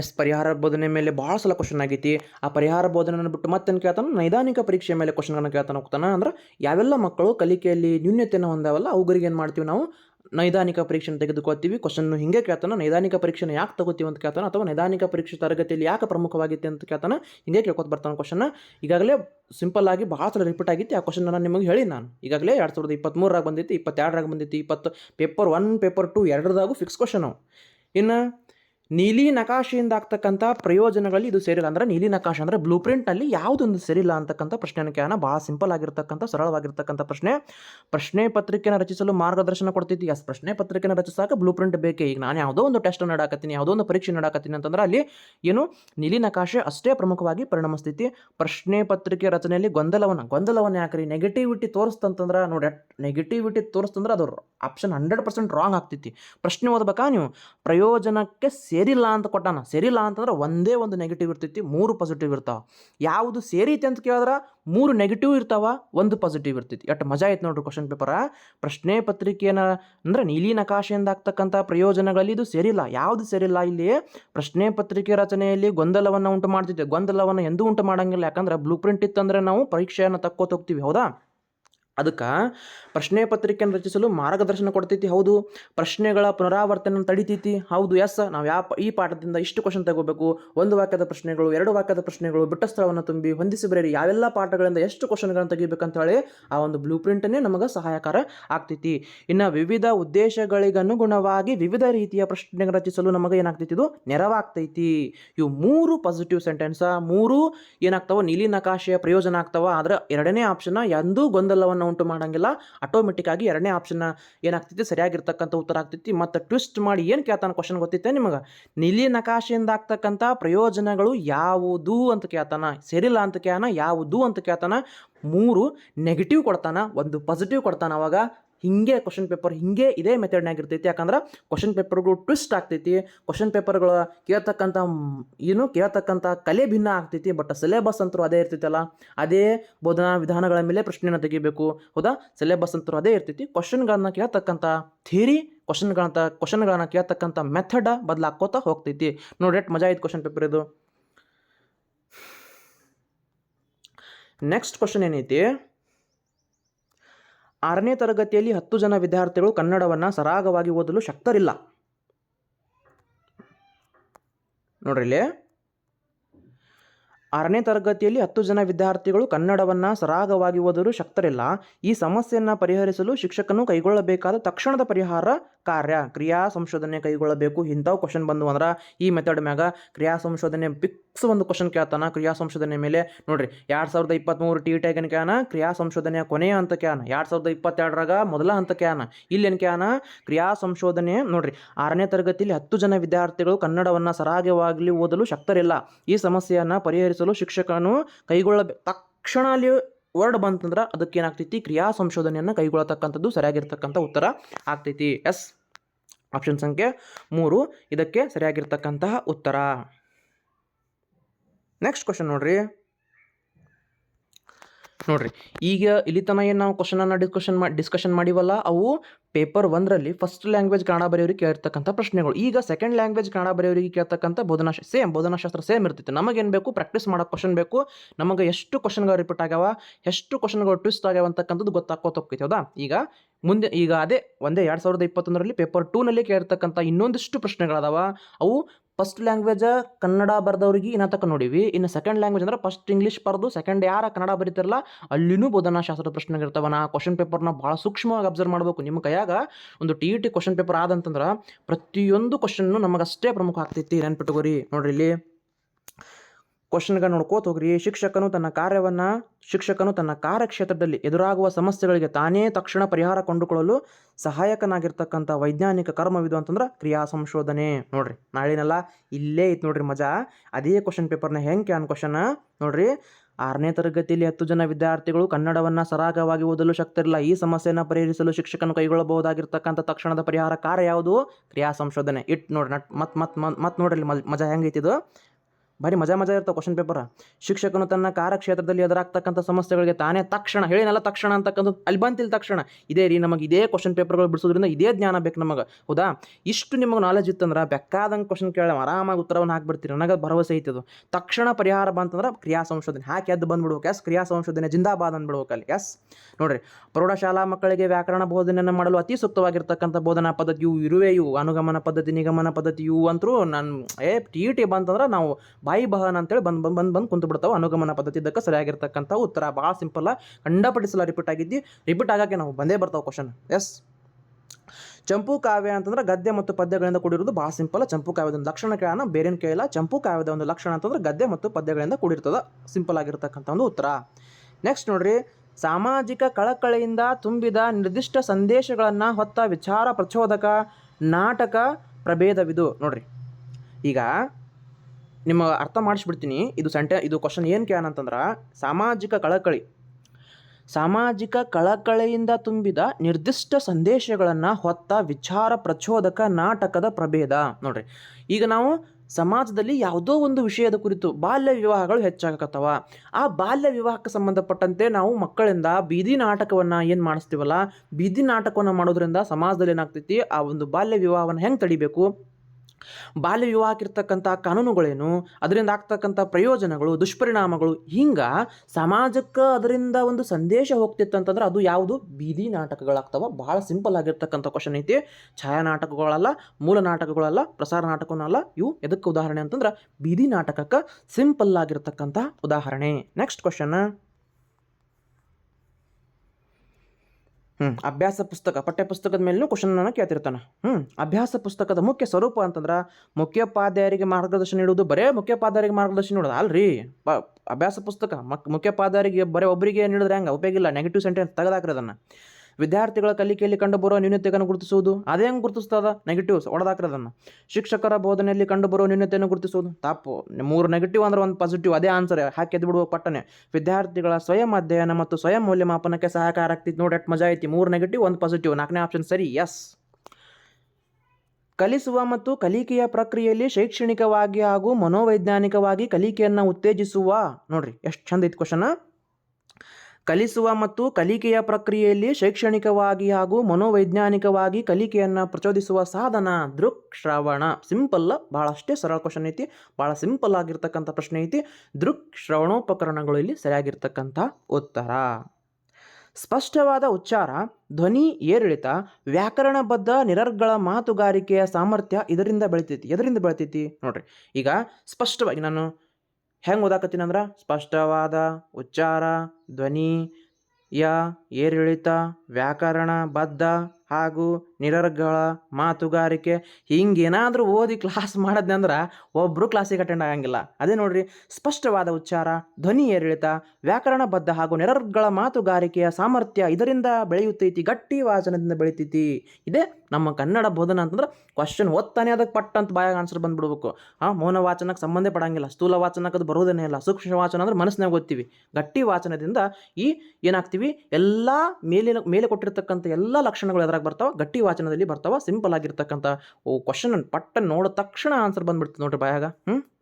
ಎಸ್, ಪರಿಹಾರ ಬೋಧನೆ ಮೇಲೆ ಭಾಳ ಸಲ ಕ್ವಶನ್ ಆಗೈತಿ. ಆ ಪರಿಹಾರ ಬೋಧನೆಯನ್ನು ಬಿಟ್ಟು ಮತ್ತೇನು ಕೇಳ್ತಾನೆ? ನೈದಾನಿಕ ಪರೀಕ್ಷೆ ಮೇಲೆ ಕ್ವಶನ್ಗಳನ್ನ ಕೇಳ್ತಾನೆ ಹೋಗ್ತಾನೆ. ಅಂದ್ರೆ ಯಾವೆಲ್ಲ ಮಕ್ಕಳು ಕಲಿಕೆಯಲ್ಲಿ ನ್ಯೂನ್ಯತೆಯನ್ನು ಹೊಂದಾವಲ್ಲ ಅವ್ರಿಗೆ ಏನು ಮಾಡ್ತೀವಿ ನಾವು? ನೈದಾನಿಕ ಪರೀಕ್ಷೆನ ತೆಗೆದುಕೊಳ್ತೀವಿ. ಕ್ವಶನ್ನು ಹಿಂಗೆ ಕೇಳ್ತಾನೆ, ನೈದಾನಿಕ ಪರೀಕ್ಷೆನ ಯಾಕೆ ತಗೋತೀವಿ ಅಂತ ಕೇಳ್ತಾನೆ? ಅಥವಾ ನೈದಾನಿಕ ಪರೀಕ್ಷೆ ತರಗತಿಯಲ್ಲಿ ಯಾಕೆ ಪ್ರಮುಖವಾಗಿತ್ತು ಅಂತ ಕೇಳ್ತಾನೆ? ಹಿಂಗೆ ಕೇಳ್ಕೊತ ಬರ್ತಾನೆ ಕ್ವಶನ್ ಈಗಾಗಲೇ ಸಿಂಪಲ್ ಆಗಿ ಭಾಳ ಸಲ ರಿಪೀಟ್ ಆಗಿತ್ತು. ಆ ಕ್ವಶನ್ ನಾನು ನಿಮಗೆ ಹೇಳಿ ನಾನು. ಈಗಾಗಲೇ ಎರಡು ಸಾವಿರದ ಇಪ್ಪತ್ತ್ಮೂರಾಗ ಬಂದಿತ್ತು, ಇಪ್ಪತ್ತೆರಡರಾಗ ಬಂದಿತ್ತು, ಇಪ್ಪತ್ತು ಪೇಪರ್ ಒನ್ ಪೇಪರ್ ಟು ಎರಡರದಾಗೂ ಫಿಕ್ಸ್ ಕ್ವಶನ್ ಇನ್ನು ನೀಲಿ ನಕಾಶೆಯಿಂದ ಆಗ್ತಕ್ಕಂಥ ಪ್ರಯೋಜನಗಳಲ್ಲಿ ಇದು ಸೇರಿಲ್ಲ. ಅಂದರೆ ನೀಲಿ ನಕಾಶೆ ಅಂದರೆ ಬ್ಲೂ ಪ್ರಿಂಟಲ್ಲಿ ಯಾವುದೊಂದು ಸೇರಿಲ್ಲ ಅಂತಕ್ಕಂಥ ಪ್ರಶ್ನೆಯನ್ನು ಕೇಳೋಣ. ಭಾಳ ಸಿಂಪಲ್ ಆಗಿರ್ತಕ್ಕಂಥ, ಸರಳವಾಗಿರ್ತಕ್ಕಂಥ ಪ್ರಶ್ನೆ. ಪ್ರಶ್ನೆ ಪತ್ರಿಕೆನ ರಚಿಸಲು ಮಾರ್ಗದರ್ಶನ ಕೊಡ್ತೈತಿ ಎಸ್ ಪ್ರಶ್ನೆ ಪತ್ರಿಕೆನ ರಚಿಸಾಕ ಬ್ಲೂ ಪ್ರಿಂಟ್ ಬೇಕೇ? ಈಗ ನಾನು ಯಾವುದೋ ಒಂದು ಟೆಸ್ಟ್ ನಡಾಕತ್ತೀನಿ, ಯಾವುದೋ ಒಂದು ಪರೀಕ್ಷೆ ನಡಾಕತ್ತೀನಿ ಅಂತಂದ್ರೆ ಅಲ್ಲಿ ಏನು? ನೀಲಿ ನಕಾಶೆ ಅಷ್ಟೇ ಪ್ರಮುಖವಾಗಿ ಪರಿಣಮಿಸ್ತೈತಿ. ಪ್ರಶ್ನೆ ಪತ್ರಿಕೆ ರಚನೆಯಲ್ಲಿ ಗೊಂದಲವನ್ನು ಗೊಂದಲವನ್ನು ಯಾಕ್ರಿ? ನೆಗೆಟಿವಿಟಿ ತೋರಿಸ್ತಂತಂದ್ರೆ ನೋಡಿ ನೆಗೆಟಿವಿಟಿ ತೋರಿಸ್ತಂದ್ರೆ ಅದು ಆಪ್ಷನ್ ಹಂಡ್ರೆಡ್ ಪರ್ಸೆಂಟ್ ರಾಂಗ್ ಆಗ್ತೈತಿ. ಪ್ರಶ್ನೆ ಓದ್ಬೇಕಾ ನೀವು? ಪ್ರಯೋಜನಕ್ಕೆ ಸೇರಿಲ್ಲ ಅಂತ ಕೊಟ್ಟಾನ. ಸೇರಿಲ್ಲ ಅಂತಂದ್ರೆ ಒಂದೇ ಒಂದು ನೆಗೆಟಿವ್ ಇರ್ತೈತಿ, ಮೂರು ಪಾಸಿಟಿವ್ ಇರ್ತಾವ. ಯಾವುದು ಸೇರಿತಿ ಅಂತ ಕೇಳಿದ್ರೆ ಮೂರು ನೆಗೆಟಿವ್ ಇರ್ತಾವ, ಒಂದು ಪಾಸಿಟಿವ್ ಇರ್ತೈತಿ. ಎಷ್ಟು ಮಜಾ ಐತೆ ನೋಡ್ರಿ ಕ್ವಶನ್ ಪೇಪರ ಪ್ರಶ್ನೆ ಪತ್ರಿಕೆನ ಅಂದ್ರೆ ನೀಲಿ ನಕಾಶೆಯಿಂದ ಆಗ್ತಕ್ಕಂಥ ಪ್ರಯೋಜನಗಳಲ್ಲಿ ಇದು ಸೇರಿಲ್ಲ. ಯಾವುದು ಸೇರಿಲ್ಲ ಇಲ್ಲಿ? ಪ್ರಶ್ನೆ ಪತ್ರಿಕೆ ರಚನೆಯಲ್ಲಿ ಗೊಂದಲವನ್ನು ಉಂಟು ಮಾಡ್ತಿದ್ದೆ ಗೊಂದಲವನ್ನು ಎಂದೂ ಉಂಟು ಮಾಡಂಗಿಲ್ಲ. ಯಾಕಂದ್ರೆ ಬ್ಲೂ ಪ್ರಿಂಟ್ ಇತ್ತಂದ್ರೆ ನಾವು ಪರೀಕ್ಷೆಯನ್ನು ತಕ್ಕೋತ ಹೋಗ್ತೀವಿ. ಹೌದಾ? ಅದಕ್ಕೆ ಪ್ರಶ್ನೆ ಪತ್ರಿಕೆಯನ್ನು ರಚಿಸಲು ಮಾರ್ಗದರ್ಶನ ಕೊಡ್ತೈತಿ. ಹೌದು, ಪ್ರಶ್ನೆಗಳ ಪುನರಾವರ್ತನೆ ತಡಿತೈತಿ. ಹೌದು ಎಸ್ ನಾವು ಯಾವ ಈ ಪಾಠದಿಂದ ಇಷ್ಟು ಕ್ವಶನ್ ತಗೋಬೇಕು. ಒಂದು ವಾಕ್ಯದ ಪ್ರಶ್ನೆಗಳು, ಎರಡು ವಾಕ್ಯದ ಪ್ರಶ್ನೆಗಳು, ಬಿಟ್ಟ ಸ್ಥಳವನ್ನು ತುಂಬಿ ಹೊಂದಿಸಿ ಬರೀರಿ ಯಾವೆಲ್ಲ ಪಾಠಗಳಿಂದ ಎಷ್ಟು ಕ್ವಶನ್ಗಳನ್ನು ತೆಗಿಬೇಕಂತ ಹೇಳಿ ಆ ಒಂದು ಬ್ಲೂ ಪ್ರಿಂಟನ್ನೇ ನಮಗೆ ಸಹಾಯಕಾರ ಆಗ್ತೈತಿ. ಇನ್ನು ವಿವಿಧ ಉದ್ದೇಶಗಳಿಗನುಗುಣವಾಗಿ ವಿವಿಧ ರೀತಿಯ ಪ್ರಶ್ನೆಗಳನ್ನು ರಚಿಸಲು ನಮಗೆ ಏನಾಗ್ತೈತಿ? ಇದು ನೆರವಾಗ್ತೈತಿ. ಇವು ಮೂರು ಪಾಸಿಟಿವ್ ಸೆಂಟೆನ್ಸ ಮೂರು ಏನಾಗ್ತಾವ? ನೀಲಿ ನಕಾಶೆಯ ಪ್ರಯೋಜನ ಆಗ್ತಾವ? ಆದ್ರೆ ಎರಡನೇ ಆಪ್ಷನ್ ಎಂದೂ ಗೊಂದಲವನ್ನು ಉಂಟು ಮಾಡಂಗಿಲ್ಲ. ಆಟೋಮೆಟಿಕ್ ಆಗಿ ಎರಡನೇ ಆಪ್ಷನ್ ಏನಾಗ್ತೈತಿ? ಸರಿಯಾಗಿರ್ತಕ್ಕಂಥ ಉತ್ತರ ಆಗ್ತೈತಿ. ಮತ್ತು ಟ್ವಿಸ್ಟ್ ಮಾಡಿ ಏನು ಕೇಳ್ತಾನೆ ಕ್ವಶನ್ ಗೊತ್ತೈತೆ ನಿಮಗೆ? ನೀಲಿ ನಕಾಶೆಯಿಂದ ಆಗ್ತಕ್ಕಂಥ ಪ್ರಯೋಜನಗಳು ಯಾವುದು ಅಂತ ಕೇಳ್ತಾನ? ಸೇರಿಲ್ಲ ಅಂತ ಕೇಳನ ಯಾವುದು ಅಂತ ಕೇಳ್ತಾನ? ಮೂರು ನೆಗೆಟಿವ್ ಕೊಡ್ತಾನ, ಒಂದು ಪಾಸಿಟಿವ್ ಕೊಡ್ತಾನ ಅವಾಗ. ಹಿಂಗೆ ಕ್ವಶನ್ ಪೇಪರ್ ಹಿಂಗೆ ಇದೇ ಮೆಥಡ್ನಾಗ ಇರ್ತೈತಿ. ಯಾಕಂದ್ರೆ ಕ್ವಶನ್ ಪೇಪರ್ಗಳು ಟ್ವಿಸ್ಟ್ ಆಗ್ತೈತಿ. ಕ್ವಶನ್ ಪೇಪರ್ಗಳ ಕೇಳ್ತಕ್ಕಂಥ ಏನು ಕೇಳ್ತಕ್ಕಂಥ ಕಲೆ ಭಿನ್ನ ಆಗ್ತೈತಿ. ಬಟ್ ಸಿಲೆಬಸ್ ಅಂತರೂ ಅದೇ ಇರ್ತೈತಲ್ಲ. ಅದೇ ಬೋಧನಾ ವಿಧಾನಗಳ ಮೇಲೆ ಪ್ರಶ್ನೆಯನ್ನು ತೆಗಿಬೇಕು. ಹೌದಾ? ಸಿಲೆಬಸ್ ಅಂತರೂ ಅದೇ ಇರ್ತೈತಿ. ಕ್ವಶನ್ಗಳನ್ನ ಕೇಳ್ತಕ್ಕಂಥ ಥಿಯರಿ ಕ್ವಶನ್ಗಳಂತ ಕ್ವಶನ್ಗಳನ್ನ ಕೇಳ್ತಕ್ಕಂಥ ಮೆಥಡ ಬದಲಾಕೋತಾ ಹೋಗ್ತೈತಿ. ನೋಡಿ ಎಟ್ ಮಜಾ ಐತೆ ಕ್ವಶನ್ ಪೇಪರ್ ಇದು. ನೆಕ್ಸ್ಟ್ ಕ್ವಶನ್ ಏನೈತಿ? ಆರನೇ ತರಗತಿಯಲ್ಲಿ ಹತ್ತು ಜನ ವಿದ್ಯಾರ್ಥಿಗಳು ಕನ್ನಡವನ್ನು ಸರಾಗವಾಗಿ ಓದಲು ಶಕ್ತರಿಲ್ಲ. ನೋಡ್ರಿ ಇಲ್ಲಿ. ಆರನೇ ತರಗತಿಯಲ್ಲಿ ಹತ್ತು ಜನ ವಿದ್ಯಾರ್ಥಿಗಳು ಕನ್ನಡವನ್ನು ಸರಾಗವಾಗಿ ಓದಲು ಶಕ್ತರಿಲ್ಲ. ಈ ಸಮಸ್ಯೆಯನ್ನು ಪರಿಹರಿಸಲು ಶಿಕ್ಷಕನು ಕೈಗೊಳ್ಳಬೇಕಾದ ತಕ್ಷಣದ ಪರಿಹಾರ ಕಾರ್ಯ. ಕ್ರಿಯಾ ಸಂಶೋಧನೆ ಕೈಗೊಳ್ಳಬೇಕು. ಇಂಥವು ಕ್ವಶನ್ ಬಂದು ಅಂದ್ರೆ ಈ ಮೆಥಡ್ ಮ್ಯಾಗ ಕ್ರಿಯಾ ಸಂಶೋಧನೆ ಒಂದು ಕ್ವಶನ್ ಕೇಳ್ತಾನ, ಕ್ರಿಯಾ ಸಂಶೋಧನೆ ಮೇಲೆ. ನೋಡ್ರಿ, ಎರಡು ಸಾವಿರದ ಇಪ್ಪತ್ತ್ಮೂರು ಟಿ ಟ್ಯಾಗನ್ ಕ್ಯಾನ, ಕ್ರಿಯಾ ಸಂಶೋಧನೆಯ ಕೊನೆಯ ಅಂತ ಕ್ಯಾನ ಎರಡು ಸಾವಿರದ ಇಪ್ಪತ್ತೆರಡರಾಗ ಮೊದಲ ಹಂತ ಕ್ಯಾನ ಇಲ್ಲೇನು ಕ್ಯಾನ? ಕ್ರಿಯಾ ಸಂಶೋಧನೆ, ನೋಡ್ರಿ, ಆರನೇ ತರಗತಿಯಲ್ಲಿ ಹತ್ತು ಜನ ವಿದ್ಯಾರ್ಥಿಗಳು ಕನ್ನಡವನ್ನು ಸರಾಗವಾಗಿ ಓದಲು ಶಕ್ತರಿಲ್ಲ. ಈ ಸಮಸ್ಯೆಯನ್ನು ಪರಿಹರಿಸಲು ಶಿಕ್ಷಕನು ಕೈಗೊಳ್ಳಬೇಕು ತಕ್ಷಣ ಅಲ್ಲಿ ವರ್ಡ್ ಬಂತಂದ್ರೆ ಅದಕ್ಕೆ ಏನಾಗ್ತೈತಿ? ಕ್ರಿಯಾ ಸಂಶೋಧನೆಯನ್ನು ಕೈಗೊಳ್ಳತಕ್ಕಂಥದ್ದು ಸರಿಯಾಗಿರ್ತಕ್ಕಂಥ ಉತ್ತರ ಆಗ್ತೈತಿ. ಎಸ್. ಆಪ್ಷನ್ ಸಂಖ್ಯೆ ಮೂರು. ಇದಕ್ಕೆ ಸರಿಯಾಗಿರ್ತಕ್ಕಂತಹ ಉತ್ತರ. ನೆಕ್ಸ್ಟ್ ಕ್ವಶನ್ ನೋಡ್ರಿ. ನೋಡ್ರಿ, ಈಗ ಇಲ್ಲಿ ತನ ಏನು ನಾವು ಕ್ವಶನನ್ನು ಡಿಸ್ಕಷನ್ ಮಾಡಿ ಡಿಸ್ಕಷನ್ ಮಾಡಿವಲ್ಲ, ಅವು ಪೇಪರ್ ಒಂದರಲ್ಲಿ ಫಸ್ಟ್ ಲ್ಯಾಂಗ್ವೇಜ್ ಕನ್ನಡ ಬರೆಯೋರಿಗೆ ಕೇಳ್ತಕ್ಕಂಥ ಪ್ರಶ್ನೆಗಳು. ಈಗ ಸೆಕೆಂಡ್ ಲ್ಯಾಂಗ್ವೇಜ್ ಕನ್ನಡ ಬರೆಯವರಿಗೆ ಕೇಳ್ತಕ್ಕಂಥ ಬೋಧನಾಶ ಸೇಮ್ ಬೋಧನಾಶಾಸ್ತ್ರ ಸೇಮ್ ಇರ್ತೈತೆ. ನಮಗೇನು ಬೇಕು? ಪ್ರಾಕ್ಟೀಸ್ ಮಾಡೋ ಕ್ವಶನ್ ಬೇಕು. ನಮಗೆ ಎಷ್ಟು ಕ್ವಶನ್ಗಳು ರಿಪೀಟ್ ಆಗ್ಯಾವ, ಎಷ್ಟು ಕ್ವಶನ್ಗಳು ಟ್ವಿಸ್ಟ್ ಆಗ್ಯಾವ ಅಂತಕ್ಕಂಥದ್ದು ಗೊತ್ತಾಕೋತ ಹೋಗ್ತೈತೆ ಹೌದಾ? ಈಗ ಮುಂದೆ ಈಗ ಅದೇ ಒಂದೇ ಎರಡು ಸಾವಿರದ ಇಪ್ಪತ್ತೊಂದರಲ್ಲಿ ಪೇಪರ್ ಟೂನಲ್ಲಿ ಕೇಳಿರ್ತಕ್ಕಂಥ ಇನ್ನೊಂದಿಷ್ಟು ಪ್ರಶ್ನೆಗಳದಾವ. ಅವು ಫಸ್ಟ್ ಲ್ಯಾಂಗ್ವೇಜ ಕನ್ನಡ ಬರೆದವ್ರಿಗೆ ಇನ್ನ ತಕ್ಕ ನೋಡಿವಿ. ಇನ್ನು ಸೆಕೆಂಡ್ ಲ್ಯಾಂಗ್ವೇಜ್ ಅಂದ್ರೆ ಫಸ್ಟ್ ಇಂಗ್ಲೀಷ್ ಬರೆದು ಸೆಕೆಂಡ್ ಯಾರ ಕನ್ನಡ ಬರೀತಿರಲ್ಲ ಅಲ್ಲಿನೂ ಬೋಧನಾಶಾಸ್ತ್ರ ಪ್ರಶ್ನೆಗಳಿರ್ತಾವ ನಾ ಕ್ವಶನ್ ಪೇಪರ್ನ ಭಾಳ ಸೂಕ್ಷ್ಮವಾಗಿ ಅಬ್ಸರ್ವ್ ಮಾಡಬೇಕು. ನಿಮ್ಮ ಕೈಯಾಗ ಒಂದು T E T question paper ಆದಂತಂದ್ರೆ ಪ್ರತಿಯೊಂದು ಕ್ವಶನ್ನು ನಮಗಷ್ಟೇ ಪ್ರಮುಖ ಆಗ್ತೈತಿ ನೆನ್ಪಿಟ್ಕೋರಿ ನೋಡ್ರಿ ಇಲ್ಲಿ. ಕ್ವಶನ್ಗಳು ನೋಡ್ಕೋತ ಹೋಗ್ರಿ. ಶಿಕ್ಷಕನು ತನ್ನ ಕಾರ್ಯವನ್ನು, ಶಿಕ್ಷಕನು ತನ್ನ ಕಾರ್ಯಕ್ಷೇತ್ರದಲ್ಲಿ ಎದುರಾಗುವ ಸಮಸ್ಯೆಗಳಿಗೆ ತಾನೇ ತಕ್ಷಣ ಪರಿಹಾರ ಕೊಂಡುಕೊಳ್ಳಲು ಸಹಾಯಕನಾಗಿರ್ತಕ್ಕಂಥ ವೈಜ್ಞಾನಿಕ ಕರ್ಮವಿದು ಅಂತಂದ್ರೆ ಕ್ರಿಯಾ ಸಂಶೋಧನೆ. ನೋಡ್ರಿ, ನಾಳಿನೆಲ್ಲ ಇಲ್ಲೇ ಇತ್ತು ನೋಡ್ರಿ ಮಜಾ. ಅದೇ ಕ್ವಶನ್ ಪೇಪರ್ನ ಹೆಂಗೆ ಕ್ಯಾನ್ ಕ್ವಶನ್ ನೋಡ್ರಿ, ಆರನೇ ತರಗತಿಯಲ್ಲಿ ಹತ್ತು ಜನ ವಿದ್ಯಾರ್ಥಿಗಳು ಕನ್ನಡವನ್ನು ಸರಾಗವಾಗಿ ಓದಲು ಶಕ್ತಿರಲ್ಲ. ಈ ಸಮಸ್ಯೆಯನ್ನು ಪರಿಹರಿಸಲು ಶಿಕ್ಷಕನು ಕೈಗೊಳ್ಳಬಹುದಾಗಿರ್ತಕ್ಕಂಥ ತಕ್ಷಣದ ಪರಿಹಾರ ಕಾರ್ಯ ಯಾವುದು? ಕ್ರಿಯಾ ಸಂಶೋಧನೆ. ಇಟ್ ನೋಡ್ರಿ, ನಟ್ ಮತ್ತೆ ಮತ್ತೆ ಮತ್ತೆ ನೋಡ್ರಿ ಮಜಾ ಹೆಂಗೈತಿದು ಭಾರಿ ಮಜಾ ಮಜಾ ಇರ್ತಾವೆ ಕ್ವಶನ್ ಪೇಪರ್ ಶಿಕ್ಷಕನು ತನ್ನ ಕಾರ್ಯಕ್ಷೇತ್ರದಲ್ಲಿ ಎದುರಾಗ್ತಕ್ಕಂಥ ಸಮಸ್ಯೆಗಳಿಗೆ ತಾನೇ ತಕ್ಷಣ, ಹೇಳಿನಲ್ಲ ತಕ್ಷಣ ಅಂತಕ್ಕಂಥದ್ದು ಅಲ್ಲಿ ಬಂತಿಲ್ಲ ತಕ್ಷಣ. ಇದೇ ರೀ ನಮಗೆ ಇದೇ ಕ್ವಶನ್ ಪೇಪರ್ಗಳು ಬಿಡಿಸೋದ್ರಿಂದ ಇದೇ ಜ್ಞಾನ ಬೇಕು ನಮಗೆ. ಹೌದಾ? ಇಷ್ಟು ನಿಮಗೆ ನಾಲೆಜ್ ಇತ್ತಂದ್ರೆ ಬೆಕ್ಕಾದಂಗೆ ಕ್ವಶನ್ ಕೇಳ ಆರಾಮಾಗಿ ಉತ್ತರವನ್ನು ಹಾಕ್ಬಿಡ್ತೀರಿ. ನನಗೆ ಭರವಸೆ ಐತೆ ಅದು ತಕ್ಷಣ ಪರಿಹಾರ ಬಂತಂದ್ರೆ ಕ್ರಿಯಾ ಸಂಶೋಧನೆ. ಹಾಕಿ ಎದ್ದು ಬಂದ್ಬಿಡ್ಬೇಕು ಎಸ್? ಕ್ರಿಯಾ ಸಂಶೋಧನೆ ಜಿಂದಾಬಾದ್ ಅಂದ್ಬಿಡ್ಬೇಕು ಅಲ್ಲಿ, ಎಸ್? ನೋಡ್ರಿ, ಪ್ರೌಢಶಾಲಾ ಮಕ್ಕಳಿಗೆ ವ್ಯಾಕರಣ ಬೋಧನೆಯನ್ನು ಮಾಡಲು ಅತಿ ಸೂಕ್ತವಾಗಿರ್ತಕ್ಕಂಥ ಬೋಧನಾ ಪದ್ಧತಿಯು ಇರುವೆಯು, ಅನುಗಮನ ಪದ್ಧತಿ, ನಿಗಮನ ಪದ್ಧತಿಯು ಅಂತರೂ ನಾನು, ಏ, ಟಿ ಟಿ ಬಂತಂದ್ರೆ ನಾವು ಬಾಯಿ ಬಹನ ಅಂತೇಳಿ ಬಂದು ಬಂದು ಬಂದು ಬಂದು ಕುಂತು ಬಿಡ್ತಾವೆ. ಅನುಗಮನ ಪದ್ಧತಿ ಇದಕ್ಕೆ ಸರಿಯಾಗಿರ್ತಕ್ಕಂಥ ಉತ್ತರ. ಭಾಳ ಸಿಂಪಲ್ ಖಂಡಪಡಿಸಲ ರಿಪೀಟ್ ಆಗಿದ್ದು. ರಿಪೀಟ್ ಆಗೋಕ್ಕೆ ನಾವು ಬಂದೇ ಬರ್ತಾವೆ ಕ್ವಶನ್ ಎಸ್ ಚಂಪು ಕಾವ್ಯ ಅಂತಂದ್ರೆ ಗದ್ಯ ಮತ್ತು ಪದ್ಯಗಳಿಂದ ಕೂಡಿರೋದು ಭಾಳ ಸಿಂಪಲ್. ಚಂಪು ಕಾವ್ಯದ ಒಂದು ಲಕ್ಷಣ ಕೇಳೋಣ. ಬೇರೇನು ಕೇಳಿಲ್ಲ. ಚಂಪು ಕಾವ್ಯದ ಒಂದು ಲಕ್ಷಣ ಅಂತಂದ್ರೆ ಗದ್ಯ ಮತ್ತು ಪದ್ಯಗಳಿಂದ ಕೂಡಿರ್ತದೆ. ಸಿಂಪಲ್ ಆಗಿರ್ತಕ್ಕಂಥ ಒಂದು ಉತ್ತರ. ನೆಕ್ಸ್ಟ್ ನೋಡ್ರಿ. ಸಾಮಾಜಿಕ ಕಳಕಳಿಯಿಂದ ತುಂಬಿದ ನಿರ್ದಿಷ್ಟ ಸಂದೇಶಗಳನ್ನು ಹೊತ್ತ ವಿಚಾರ ಪ್ರಚೋದಕ ನಾಟಕ ಪ್ರಭೇದವಿದು. ನೋಡ್ರಿ. ಈಗ ನಿಮ್ಮ ಅರ್ಥ ಮಾಡಿಸ್ಬಿಡ್ತೀನಿ. ಇದು ಸೆಂಟೆ, ಇದು ಕ್ವಶನ್ ಏನು ಕೇಳೋಣ ಅಂತಂದ್ರೆ, ಸಾಮಾಜಿಕ ಕಳಕಳಿ. ಸಾಮಾಜಿಕ ಕಳಕಳಿಯಿಂದ ತುಂಬಿದ ನಿರ್ದಿಷ್ಟ ಸಂದೇಶಗಳನ್ನು ಹೊತ್ತ ವಿಚಾರ ಪ್ರಚೋದಕ ನಾಟಕದ ಪ್ರಭೇದ. ನೋಡ್ರಿ, ಈಗ ನಾವು ಸಮಾಜದಲ್ಲಿ ಯಾವುದೋ ಒಂದು ವಿಷಯದ ಕುರಿತು ಬಾಲ್ಯ ವಿವಾಹಗಳು ಹೆಚ್ಚಾಗತ್ತವ ಆ ಬಾಲ್ಯ ವಿವಾಹಕ್ಕೆ ಸಂಬಂಧಪಟ್ಟಂತೆ ನಾವು ಮಕ್ಕಳಿಂದ ಬೀದಿ ನಾಟಕವನ್ನು ಏನು ಮಾಡಿಸ್ತೀವಲ್ಲ, ಬೀದಿ ನಾಟಕವನ್ನು ಮಾಡೋದ್ರಿಂದ ಸಮಾಜದಲ್ಲಿ ಏನಾಗ್ತೈತಿ, ಆ ಒಂದು ಬಾಲ್ಯ ವಿವಾಹವನ್ನು ಹೆಂಗೆ ತಡಿಬೇಕು? ಬಾಲ್ಯ ವಿವಾಹಕ್ಕಿರ್ತಕ್ಕಂಥ ಕಾನೂನುಗಳೇನು, ಅದರಿಂದ ಆಗ್ತಕ್ಕಂಥ ಪ್ರಯೋಜನಗಳು, ದುಷ್ಪರಿಣಾಮಗಳು, ಹಿಂಗೆ ಸಮಾಜಕ್ಕೆ ಅದರಿಂದ ಒಂದು ಸಂದೇಶ ಹೋಗ್ತಿತ್ತು ಅಂತಂದ್ರೆ ಅದು ಯಾವುದು? ಬೀದಿ ನಾಟಕಗಳಾಗ್ತವೆ. ಭಾಳ ಸಿಂಪಲ್ ಆಗಿರ್ತಕ್ಕಂಥ ಕ್ವಶನ್ ಐತಿ. ಛಾಯಾ ನಾಟಕಗಳಲ್ಲ ಮೂಲ ನಾಟಕಗಳಲ್ಲ, ಪ್ರಸಾರ ನಾಟಕಗಳಲ್ಲ ಇವು ಎದಕ್ಕೆ ಉದಾಹರಣೆ ಅಂತಂದ್ರೆ ಬೀದಿ ನಾಟಕಕ್ಕೆ ಸಿಂಪಲ್ ಆಗಿರ್ತಕ್ಕಂಥ ಉದಾಹರಣೆ. Next question. ಹ್ಞೂ ಅಭ್ಯಾಸ ಪುಸ್ತಕ, ಪಠ್ಯ ಪುಸ್ತಕದ ಮೇಲೂ ಕ್ವಶನನ್ನು ಕೇಳ್ತಿರ್ತಾನೆ. ಹ್ಞೂ ಅಭ್ಯಾಸ ಪುಸ್ತಕದ ಮುಖ್ಯ ಸ್ವರೂಪ ಅಂತಂದ್ರೆ ಮುಖ್ಯೋಪಾಧ್ಯಾಯರಿಗೆ ಮಾರ್ಗದರ್ಶನ ನೀಡುವುದು, ಬರೇ ಮುಖ್ಯೋಪಾಧ್ಯಾಯರಿಗೆ ಮಾರ್ಗದರ್ಶನ ನೀಡೋದು ಅಲ್ರಿ. ಪ, ಅಭ್ಯಾಸ ಪುಸ್ತಕ, ಮಕ್, ಮುಖ್ಯೋಪಾಧ್ಯಾಯರಿಗೆ ಬರೇ ಒಬ್ಬರಿಗೆ ನೀಡಿದ್ರೆ ಹೆಂಗೆ? ಉಪಯೋಗ ಇಲ್ಲ ನೆಗೆಟಿವ್ ಸೆಂಟೆನ್ಸ್ ತೆಗೆದಾಕ್ರಿ ಅದನ್ನು. ವಿದ್ಯಾರ್ಥಿಗಳ ಕಲಿಕೆಯಲ್ಲಿ ಕಂಡುಬರುವ ನ್ಯೂನತೆಯನ್ನು ಗುರುತಿಸುವುದು, ಅದೇ ಹೆಂಗೆ ಗುರುತಿಸ್ತದ? ನೆಗೆಟಿವ್ಸ್ ಹೊಡೆದಾಕ್ರದನ್ನು ಶಿಕ್ಷಕರ ಬೋಧನೆಯಲ್ಲಿ ಕಂಡುಬರುವ ನ್ಯೂನತೆಯನ್ನು ಗುರುತಿಸುವುದು. ತಪ್ಪು. ಮೂರು ನೆಗೆಟಿವ್ ಅಂದ್ರೆ ಒಂದು ಪಾಸಿಟಿವ್ ಅದೇ ಆನ್ಸರ್ ಹಾಕಿ ಬಿಡುವ ಪಟ್ಟನೆ ವಿದ್ಯಾರ್ಥಿಗಳ ಸ್ವಯಂ ಅಧ್ಯಯನ ಮತ್ತು ಸ್ವಯಂ ಮೌಲ್ಯಮಾಪನಕ್ಕೆ ಸಹಕಾರ ಆಗ್ತಿತ್ತು ನೋಡಿ ಎಷ್ಟು ಮಜಾ ಐತಿ. ಮೂರು ನೆಗೆಟಿವ್ ಒಂದು ಪಾಸಿಟಿವ್ ನಾಲ್ಕನೇ ಆಪ್ಷನ್ ಸರಿ ಎಸ್ ಕಲಿಸುವ ಮತ್ತು ಕಲಿಕೆಯ ಪ್ರಕ್ರಿಯೆಯಲ್ಲಿ ಶೈಕ್ಷಣಿಕವಾಗಿ ಹಾಗೂ ಮನೋವೈಜ್ಞಾನಿಕವಾಗಿ ಕಲಿಕೆಯನ್ನು ಉತ್ತೇಜಿಸುವ, ನೋಡ್ರಿ, ಎಷ್ಟು ಚಂದ ಐತಿ ಕ್ವಶನ ಕಲಿಸುವ ಮತ್ತು ಕಲಿಕೆಯ ಪ್ರಕ್ರಿಯೆಯಲ್ಲಿ ಶೈಕ್ಷಣಿಕವಾಗಿ ಹಾಗೂ ಮನೋವೈಜ್ಞಾನಿಕವಾಗಿ ಕಲಿಕೆಯನ್ನು ಪ್ರಚೋದಿಸುವ ಸಾಧನ ದೃಕ್ ಶ್ರವಣ. ಸಿಂಪಲ್ಲ ಭಾಳಷ್ಟೇ ಸರಳ ಕ್ವಶನ್ ಐತಿ. ಭಾಳ ಸಿಂಪಲ್ ಆಗಿರ್ತಕ್ಕಂಥ ಪ್ರಶ್ನೆ ಐತಿ. ದೃಕ್ ಶ್ರವಣೋಪಕರಣಗಳು ಇಲ್ಲಿ ಸರಿಯಾಗಿರ್ತಕ್ಕಂಥ ಉತ್ತರ. ಸ್ಪಷ್ಟವಾದ ಉಚ್ಚಾರ, ಧ್ವನಿ, ಏರಿಳಿತ, ವ್ಯಾಕರಣಬದ್ಧ ನಿರರ್ಗಳ ಮಾತುಗಾರಿಕೆಯ ಸಾಮರ್ಥ್ಯ ಇದರಿಂದ ಬೆಳಿತೈತಿ. ಎದರಿಂದ ಬೆಳಿತೈತಿ? ನೋಡ್ರಿ, ಈಗ ಸ್ಪಷ್ಟವಾಗಿ ನಾನು ಹೆಂಗೆ ಓದಾಕತ್ತೀನಿ ಅಂದ್ರೆ? ಸ್ಪಷ್ಟವಾದ ಉಚ್ಚಾರ, ಧ್ವನಿ, ಯ, ಏರಿಳಿತ, ವ್ಯಾಕರಣ, ಬದ್ಧ ಹಾಗೂ ನಿರರ್ಗಳ ಮಾತುಗಾರಿಕೆ. ಹಿಂಗೇನಾದರೂ ಓದಿ ಕ್ಲಾಸ್ ಮಾಡಿದ್ನಂದ್ರೆ ಒಬ್ಬರು ಕ್ಲಾಸಿಗೆ ಅಟೆಂಡ್ ಆಗಂಗಿಲ್ಲ. ಅದೇ ನೋಡ್ರಿ, ಸ್ಪಷ್ಟವಾದ ಉಚ್ಚಾರ, ಧ್ವನಿ, ಏರಿಳಿತ ವ್ಯಾಕರಣಬದ್ಧ ಹಾಗೂ ನಿರರ್ಗಳ ಮಾತುಗಾರಿಕೆಯ ಸಾಮರ್ಥ್ಯ ಇದರಿಂದ ಬೆಳೆಯುತ್ತೈತಿ, ಗಟ್ಟಿ ವಾಚನದಿಂದ ಬೆಳೀತೈತಿ. ಇದೇ ನಮ್ಮ ಕನ್ನಡ ಬೋಧನ ಅಂತಂದ್ರೆ ಕ್ವಶನ್ ಓದ್ತಾನೆ ಅದಕ್ಕೆ ಪಟ್ ಅಂತ ಬಾಯಾಗ ಆನ್ಸರ್ ಬಂದ್ಬಿಡ್ಬೇಕು. ಹಾಂ ಮೌನ ವಾಚನಕ್ಕೆ ಸಂಬಂಧ ಪಡಂಗಿಲ್ಲ. ಸ್ಥೂಲ ವಾಚನಕ್ಕೆ ಅದು ಬರೋದೇನೇ ಇಲ್ಲ. ಸೂಕ್ಷ್ಮ ವಾಚನ ಅಂದ್ರೆ ಮನಸ್ಸಿನಾಗ ಓದ್ತೀವಿ. ಗಟ್ಟಿ ವಾಚನದಿಂದ ಈ ಏನಾಗ್ತೀವಿ? ಎಲ್ಲ ಮೇಲಿನ, ಮೇಲೆ ಕೊಟ್ಟಿರ್ತಕ್ಕಂಥ ಎಲ್ಲ ಲಕ್ಷಣಗಳು ಎದ್ರಾಗ ಬರ್ತಾವೆ? ಗಟ್ಟಿ ವಾಚನದಲ್ಲಿ ಬರ್ತಾವ. ಸಿಂಪಲ್ ಆಗಿರ್ತಕ್ಕಂಥ ಕ್ವಶನ್ ಪಟ್ಟ ನೋಡಿದ ತಕ್ಷಣ ಆನ್ಸರ್ ಬಂದ್ಬಿಡ್ತದೆ ನೋಡ್ರಿ ಬಾಯಾಗ. ಹ್ಞೂ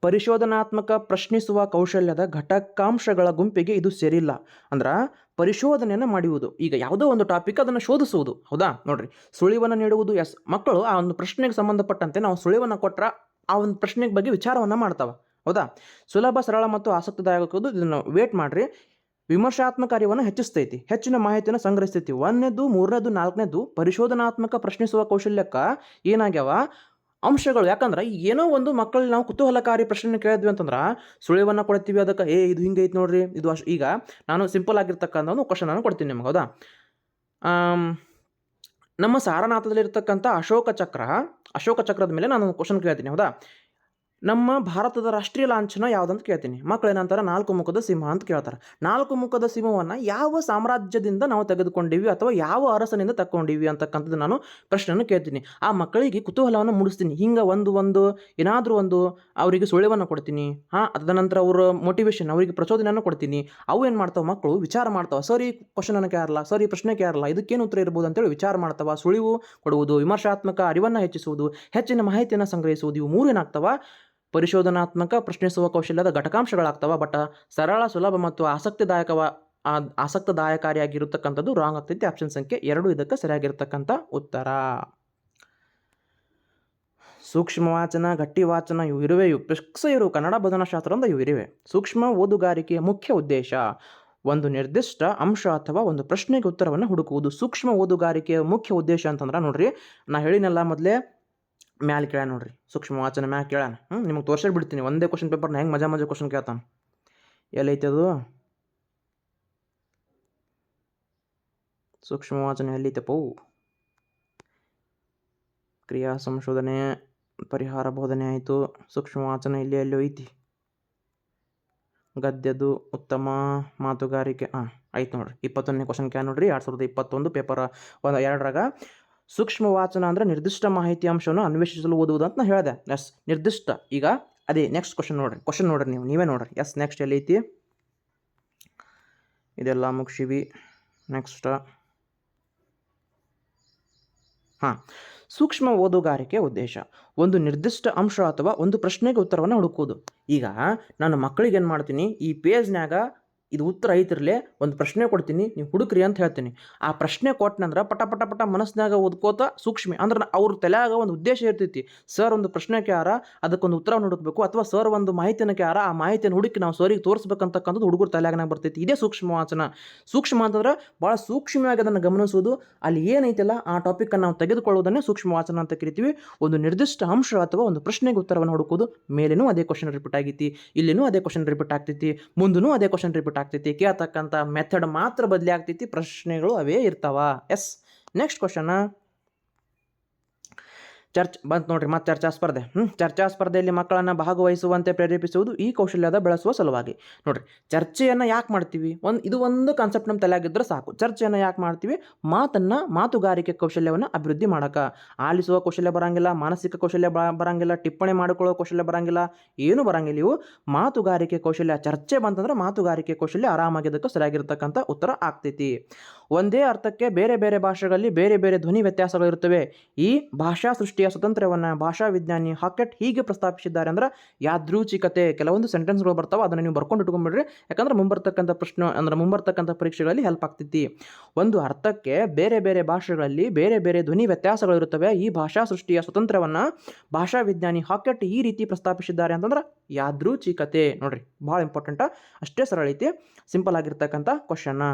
ಪರಿಶೋಧನಾತ್ಮಕ ಪ್ರಶ್ನಿಸುವ ಕೌಶಲ್ಯದ ಘಟಕಾಂಶಗಳ ಗುಂಪಿಗೆ ಇದು ಸೇರಿಲ್ಲ. ಅಂದ್ರೆ ಪರಿಶೋಧನೆಯನ್ನು ಮಾಡುವುದು. ಈಗ ಯಾವುದೋ ಒಂದು ಟಾಪಿಕ್ ಅದನ್ನು ಶೋಧಿಸುವುದು. ಹೌದಾ? ನೋಡ್ರಿ. ಸುಳಿವನ್ನು ನೀಡುವುದು, ಎಸ್, ಮಕ್ಕಳು ಆ ಒಂದು ಪ್ರಶ್ನೆಗೆ ಸಂಬಂಧಪಟ್ಟಂತೆ ನಾವು ಸುಳಿವನ್ನು ಕೊಟ್ಟರೆ ಆ ಒಂದು ಪ್ರಶ್ನೆಗೆ ಬಗ್ಗೆ ವಿಚಾರವನ್ನು ಮಾಡ್ತಾವೆ. ಹೌದಾ? ಸುಲಭ, ಸರಳ ಮತ್ತು ಆಸಕ್ತಿದಾಯಕದ್ದು ಇದನ್ನು ವೇಟ್ ಮಾಡಿರಿ. ವಿಮರ್ಶಾತ್ಮಕ ಕಾರ್ಯವನ್ನು ಹೆಚ್ಚಿಸ್ತೈತಿ. ಹೆಚ್ಚಿನ ಮಾಹಿತಿಯನ್ನು ಸಂಗ್ರಹಿಸ್ತೈತಿ. ಒಂದನೇದು, ಮೂರನೇದು, ನಾಲ್ಕನೇದು ಪರಿಶೋಧನಾತ್ಮಕ ಪ್ರಶ್ನಿಸುವ ಕೌಶಲ್ಯಕ್ಕೆ ಏನಾಗ್ಯಾವ? ಅಂಶಗಳು. ಯಾಕಂದ್ರೆ ಏನೋ ಒಂದು ಮಕ್ಕಳಲ್ಲಿ ನಾವು ಕುತೂಹಲಕಾರಿ ಪ್ರಶ್ನೆ ಕೇಳಿದ್ವಿ ಅಂತಂದ್ರೆ ಸುಳಿವನ್ನು ಕೊಡ್ತೀವಿ ಅದಕ್ಕೆ, ಏ, ಇದು ಹಿಂಗೆ ಐತೆ ನೋಡ್ರಿ, ಇದು ಅಷ್ಟು ಈಗ ನಾನು ಸಿಂಪಲ್ ಆಗಿರ್ತಕ್ಕಂಥ ಒಂದು ಕ್ವಶನನ್ನು ಕೊಡ್ತೀನಿ ನಿಮ್ಗೆ, ಹೌದಾ? ನಮ್ಮ ಸಾರನಾಥದಲ್ಲಿರ್ತಕ್ಕಂಥ ಅಶೋಕ ಚಕ್ರ, ಅಶೋಕ ಚಕ್ರದ ಮೇಲೆ ನಾನು ಕ್ವಶನ್ ಕೇಳ್ತೀನಿ, ಹೌದಾ? ನಮ್ಮ ಭಾರತದ ರಾಷ್ಟ್ರೀಯ ಲಾಂಛನ ಯಾವುದಂತ ಕೇಳ್ತೀನಿ. ಮಕ್ಕಳು ಏನಂತಾರೆ? ನಾಲ್ಕು ಮುಖದ ಸಿಂಹ ಅಂತ ಕೇಳ್ತಾರೆ. ನಾಲ್ಕು ಮುಖದ ಸಿಂಹವನ್ನು ಯಾವ ಸಾಮ್ರಾಜ್ಯದಿಂದ ನಾವು ತೆಗೆದುಕೊಂಡಿವಿ ಅಥವಾ ಯಾವ ಅರಸನಿಂದ ತಕ್ಕೊಂಡಿವಿ ಅಂತಕ್ಕಂಥದ್ದು ನಾನು ಪ್ರಶ್ನೆಯನ್ನು ಕೇಳ್ತೀನಿ. ಆ ಮಕ್ಕಳಿಗೆ ಕುತೂಹಲವನ್ನು ಮೂಡಿಸ್ತೀನಿ. ಹಿಂಗೆ ಒಂದು ಒಂದು, ಏನಾದರೂ ಒಂದು ಅವರಿಗೆ ಸುಳಿವನ್ನು ಕೊಡ್ತೀನಿ. ಹಾಂ ತದನಂತರ ಅವರ ಮೋಟಿವೇಶನ್ ಅವರಿಗೆ ಪ್ರಚೋದನೆಯನ್ನು ಕೊಡ್ತೀನಿ. ಅವು ಏನು ಮಾಡ್ತಾವೆ ಮಕ್ಕಳು ವಿಚಾರ ಮಾಡ್ತಾವೆ. ಸರಿ ಕ್ವಶನ್ ಕ್ವಶನನ್ನು ಕೇರಲ್ಲ ಸರಿ ಪ್ರಶ್ನೆ ಕೇಳಲ್ಲ ಇದಕ್ಕೇನು ಉತ್ತರ ಇರ್ಬೋದು ಅಂತೇಳಿ ವಿಚಾರ ಮಾಡ್ತಾವ, ಸುಳಿವು ಕೊಡುವುದು, ವಿಮರ್ಶಾತ್ಮಕ ಅರಿವನ್ನು ಹೆಚ್ಚಿಸುವುದು, ಹೆಚ್ಚಿನ ಮಾಹಿತಿಯನ್ನು ಸಂಗ್ರಹಿಸುವುದು, ಇವು ಮೂರು ಪರಿಶೋಧನಾತ್ಮಕ ಪ್ರಶ್ನಿಸುವ ಕೌಶಲ್ಯದ ಘಟಕಾಂಶಗಳಾಗ್ತವೆ, ಬಟ್ ಸರಳ, ಸುಲಭ ಮತ್ತು ಆಸಕ್ತಿದಾಯಕವ ಆಸಕ್ತದಾಯಕಾರಿಯಾಗಿರತಕ್ಕಂಥದ್ದು ರಾಂಗ್ ಆಗ್ತೈತಿ. ಆಪ್ಷನ್ ಸಂಖ್ಯೆ ಎರಡು ಇದಕ್ಕೆ ಸರಿಯಾಗಿರ್ತಕ್ಕಂಥ ಉತ್ತರ. ಸೂಕ್ಷ್ಮ ವಾಚನ ಗಟ್ಟಿ ವಾಚನ ಇವು ಇರುವೆ. ಇವು ಫಿಕ್ಸ್ ಇರು ಕನ್ನಡ ಬೋಧನಾಶಾಸ್ತ್ರ ಅಂದ್ರೆ ಇವು ಇರುವೆ. ಸೂಕ್ಷ್ಮ ಓದುಗಾರಿಕೆಯ ಮುಖ್ಯ ಉದ್ದೇಶ, ಒಂದು ನಿರ್ದಿಷ್ಟ ಅಂಶ ಅಥವಾ ಒಂದು ಪ್ರಶ್ನೆಗೆ ಉತ್ತರವನ್ನು ಹುಡುಕುವುದು. ಸೂಕ್ಷ್ಮ ಓದುಗಾರಿಕೆಯ ಮುಖ್ಯ ಉದ್ದೇಶ ಅಂತಂದ್ರೆ ನೋಡ್ರಿ, ನಾ ಹೇಳಿನಲ್ಲ ಮೊದಲೇ ಮ್ಯಾಲೆ ಕೇಳ ನೋಡ್ರಿ. ಸೂಕ್ಷ್ಮ ವಾಚನ ಮ್ಯಾಲೆ ಕೇಳಾನ. ಹ್ಞೂ ನಿಮಗೆ ತೋರ್ಸೇ ಬಿಡ್ತೀನಿ. ಒಂದೇ ಕ್ವಶನ್ ಪೇಪರ್ನ ಹೆಂಗೆ ಮಜಾ ಮಜಾ ಕ್ವಶನ್ ಕೇಳ್ತಾನೆ. ಎಲ್ಲೈತೆ ಅದು? ಸೂಕ್ಷ್ಮ ವಾಚನ ಪೌ. ಕ್ರಿಯಾ ಸಂಶೋಧನೆ ಪರಿಹಾರ ಬೋಧನೆ ಆಯಿತು. ಸೂಕ್ಷ್ಮ ವಾಚನ ಇಲ್ಲಿ ಎಲ್ಲಿ ಐತಿ. ಗದ್ಯದು ಉತ್ತಮ ಮಾತುಗಾರಿಕೆ. ಹಾಂ ಆಯ್ತು ನೋಡ್ರಿ. ಇಪ್ಪತ್ತೊಂದನೇ ಕ್ವಶನ್ ಕ್ಯಾ ನೋಡ್ರಿ. ಎರಡು ಸಾವಿರದ ಇಪ್ಪತ್ತೊಂದು ಪೇಪರ್ ಒಂದು ಎರಡರಾಗ ಸೂಕ್ಷ್ಮ ವಾಚನ ಅಂದರೆ ನಿರ್ದಿಷ್ಟ ಮಾಹಿತಿ ಅಂಶವನ್ನು ಅನ್ವೇಷಿಸಲು ಓದುವುದು ಅಂತ ಹೇಳಿದೆ. ಎಸ್, ನಿರ್ದಿಷ್ಟ. ಈಗ ಅದೇ ನೆಕ್ಸ್ಟ್ ಕ್ವಶನ್ ನೋಡ್ರಿ. ಕ್ವಶನ್ ನೋಡ್ರಿ ನೀವು. ನೀವೇ ನೋಡ್ರಿ. ಎಸ್ ನೆಕ್ಸ್ಟ್ ಎಲ್ಲೈತಿ? ಇದೆಲ್ಲ ಮುಗಿಸಿವಿ. ನೆಕ್ಸ್ಟ್ ಹಾಂ. ಸೂಕ್ಷ್ಮ ಓದುಗಾರಿಕೆ ಉದ್ದೇಶ. ಒಂದು ನಿರ್ದಿಷ್ಟ ಅಂಶ ಅಥವಾ ಒಂದು ಪ್ರಶ್ನೆಗೆ ಉತ್ತರವನ್ನು ಹುಡುಕೋದು ಈಗ ನಾನು ಮಕ್ಕಳಿಗೆ ಏನು ಮಾಡ್ತೀನಿ? ಈ ಪೇಜ್ನ್ಯಾಗ ಇದು ಉತ್ತರ ಐತಿರಲಿ, ಒಂದು ಪ್ರಶ್ನೆ ಕೊಡ್ತೀನಿ, ನೀವು ಹುಡುಕ್ರಿ ಅಂತ ಹೇಳ್ತೀನಿ. ಆ ಪ್ರಶ್ನೆ ಕೊಟ್ಟನಂದ್ರೆ ಪಟ ಪಟ ಪಟ ಮನಸ್ಸಿನಾಗ ಓದ್ಕೋತ ಸೂಕ್ಷ್ಮಿ ಅಂದ್ರೆ ಅವ್ರ ತಲೆಯಾಗ ಒಂದು ಉದ್ದೇಶ ಇರ್ತೈತಿ. ಸರ್, ಒಂದು ಪ್ರಶ್ನೆ ಕ್ಯಾರ ಅದಕ್ಕೊಂದು ಉತ್ತರವನ್ನು ಹುಡುಕಬೇಕು, ಅಥವಾ ಸರ್, ಒಂದು ಮಾಹಿತಿಯನ್ನು ಕ್ಯಾರ ಆ ಮಾಹಿತಿಯನ್ನು ಹುಡುಕಿ ನಾವು ಸರಿಗೆ ತೋರಿಸ್ಬೇಕಂತಕ್ಕಂಥದ್ದು ಹುಡುಗರು ತಲೆಯಾಗನಾಗ ಬರ್ತೈತಿ. ಇದೇ ಸೂಕ್ಷ್ಮ ವಾಚನ. ಸೂಕ್ಷ್ಮ ಅಂತಂದ್ರೆ ಭಾಳ ಸೂಕ್ಷ್ಮವಾಗಿ ಅದನ್ನು ಗಮನಿಸುವುದು ಅಲ್ಲಿ ಏನೈತಲ್ಲ, ಆ ಟಾಪಿಕನ್ನು ನಾವು ತೆಗೆದುಕೊಳ್ಳೋದನ್ನೇ ಸೂಕ್ಷ್ಮ ವಾಚನ ಅಂತ ಕರಿತೀವಿ. ಒಂದು ನಿರ್ದಿಷ್ಟ ಅಂಶ ಅಥವಾ ಒಂದು ಪ್ರಶ್ನೆಗೆ ಉತ್ತರವನ್ನು ಹುಡುಕೋದು, ಮೇಲೇನೂ ಅದೇ ಕ್ವಶನ್ ರಿಪೀಟ್ ಆಗೈತಿ, ಇಲ್ಲಿನೂ ಅದೇ ಕ್ವಶನ್ ರಿಪೀಟ್ ಆಗ್ತೈತಿ ಮುಂದೂ ಅದೇ ಕ್ವಶನ್ ರಿಪೀಟ್ ಆಗ್ತೈತಿ. ಕೇಳ್ತಕ್ಕಂಥ ಮೆಥಡ್ ಮಾತ್ರ ಬದಲಿ ಆಗ್ತೈತಿ ಪ್ರಶ್ನೆಗಳು ಅವೇ ಇರ್ತಾವ. ಎಸ್ ನೆಕ್ಸ್ಟ್ ಕ್ವಶನ್ ಚರ್ಚ್ ಬಂತು ನೋಡ್ರಿ, ಮತ್ತೆ ಚರ್ಚಾ ಸ್ಪರ್ಧೆ. ಹ್ಞೂ ಚರ್ಚಾ ಸ್ಪರ್ಧೆಯಲ್ಲಿ ಮಕ್ಕಳನ್ನು ಭಾಗವಹಿಸುವಂತೆ ಪ್ರೇರೇಪಿಸುವುದು ಈ ಕೌಶಲ್ಯದ ಬೆಳೆಸುವ ಸಲುವಾಗಿ. ನೋಡ್ರಿ, ಚರ್ಚೆಯನ್ನು ಯಾಕೆ ಮಾಡ್ತೀವಿ? ಒಂದು, ಇದು ಒಂದು ಕಾನ್ಸೆಪ್ಟ್ ನಮ್ಮ ತಲೆಯಾಗಿದ್ದರೆ ಸಾಕು. ಚರ್ಚೆಯನ್ನು ಯಾಕೆ ಮಾಡ್ತೀವಿ? ಮಾತನ್ನು ಮಾತುಗಾರಿಕೆ ಕೌಶಲ್ಯವನ್ನು ಅಭಿವೃದ್ಧಿ ಮಾಡೋಕೆ. ಆಲಿಸುವ ಕೌಶಲ್ಯ ಬರಂಗಿಲ್ಲ, ಮಾನಸಿಕ ಕೌಶಲ್ಯ ಬರೋಂಗಿಲ್ಲ, ಟಿಪ್ಪಣಿ ಮಾಡಿಕೊಳ್ಳೋ ಕೌಶಲ್ಯ ಬರಂಗಿಲ್ಲ, ಏನು ಬರಂಗಿಲ್ಲ ಇವು. ಮಾತುಗಾರಿಕೆ ಕೌಶಲ್ಯ, ಚರ್ಚೆ ಬಂತಂದ್ರೆ ಮಾತುಗಾರಿಕೆ ಕೌಶಲ್ಯ ಆರಾಮಾಗಿ ಅದಕ್ಕೆ ಸರಿಯಾಗಿರ್ತಕ್ಕಂಥ ಉತ್ತರ ಆಗ್ತೈತಿ. ಒಂದೇ ಅರ್ಥಕ್ಕೆ ಬೇರೆ ಬೇರೆ ಭಾಷೆಗಳಲ್ಲಿ ಬೇರೆ ಬೇರೆ ಧ್ವನಿ ವ್ಯತ್ಯಾಸಗಳಿರುತ್ತವೆ ಈ ಭಾಷಾ ಸೃಷ್ಟಿಯ ಸ್ವತಂತ್ರವನ್ನು ಭಾಷಾ ವಿಜ್ಞಾನಿ ಹಾಕೆಟ್ ಹೀಗೆ ಪ್ರಸ್ತಾಪಿಸಿದ್ದಾರೆ ಅಂದ್ರೆ ಯಾದೃಚ್ಛಿಕತೆ. ಕೆಲವೊಂದು ಸೆಂಟೆನ್ಸ್ಗಳು ಬರ್ತಾವೆ, ಅದನ್ನು ನೀವು ಬರ್ಕೊಂಡು ಇಟ್ಕೊಂಡ್ಬಿಡ್ರಿ ಯಾಕಂದ್ರೆ ಮುಂಬರ್ತಕ್ಕಂಥ ಪ್ರಶ್ನೆ, ಅಂದ್ರೆ ಮುಂಬರ್ತಕ್ಕಂಥ ಪರೀಕ್ಷೆಗಳಲ್ಲಿ ಹೆಲ್ಪ್ ಆಗ್ತೈತಿ. ಒಂದು ಅರ್ಥಕ್ಕೆ ಬೇರೆ ಬೇರೆ ಭಾಷೆಗಳಲ್ಲಿ ಬೇರೆ ಬೇರೆ ಧ್ವನಿ ವ್ಯತ್ಯಾಸಗಳಿರುತ್ತವೆ. ಈ ಭಾಷಾ ಸೃಷ್ಟಿಯ ಸ್ವತಂತ್ರವನ್ನು ಭಾಷಾ ವಿಜ್ಞಾನಿ ಹಾಕೆಟ್ ಈ ರೀತಿ ಪ್ರಸ್ತಾಪಿಸಿದ್ದಾರೆ ಅಂತಂದ್ರೆ ಯಾದೃಚ್ಛಿಕತೆ. ನೋಡ್ರಿ, ಭಾಳ ಇಂಪಾರ್ಟೆಂಟ ಅಷ್ಟೇ ಸರಳ ಐತಿ ಸಿಂಪಲ್ ಆಗಿರ್ತಕ್ಕಂಥ ಕ್ವಶನ್ನ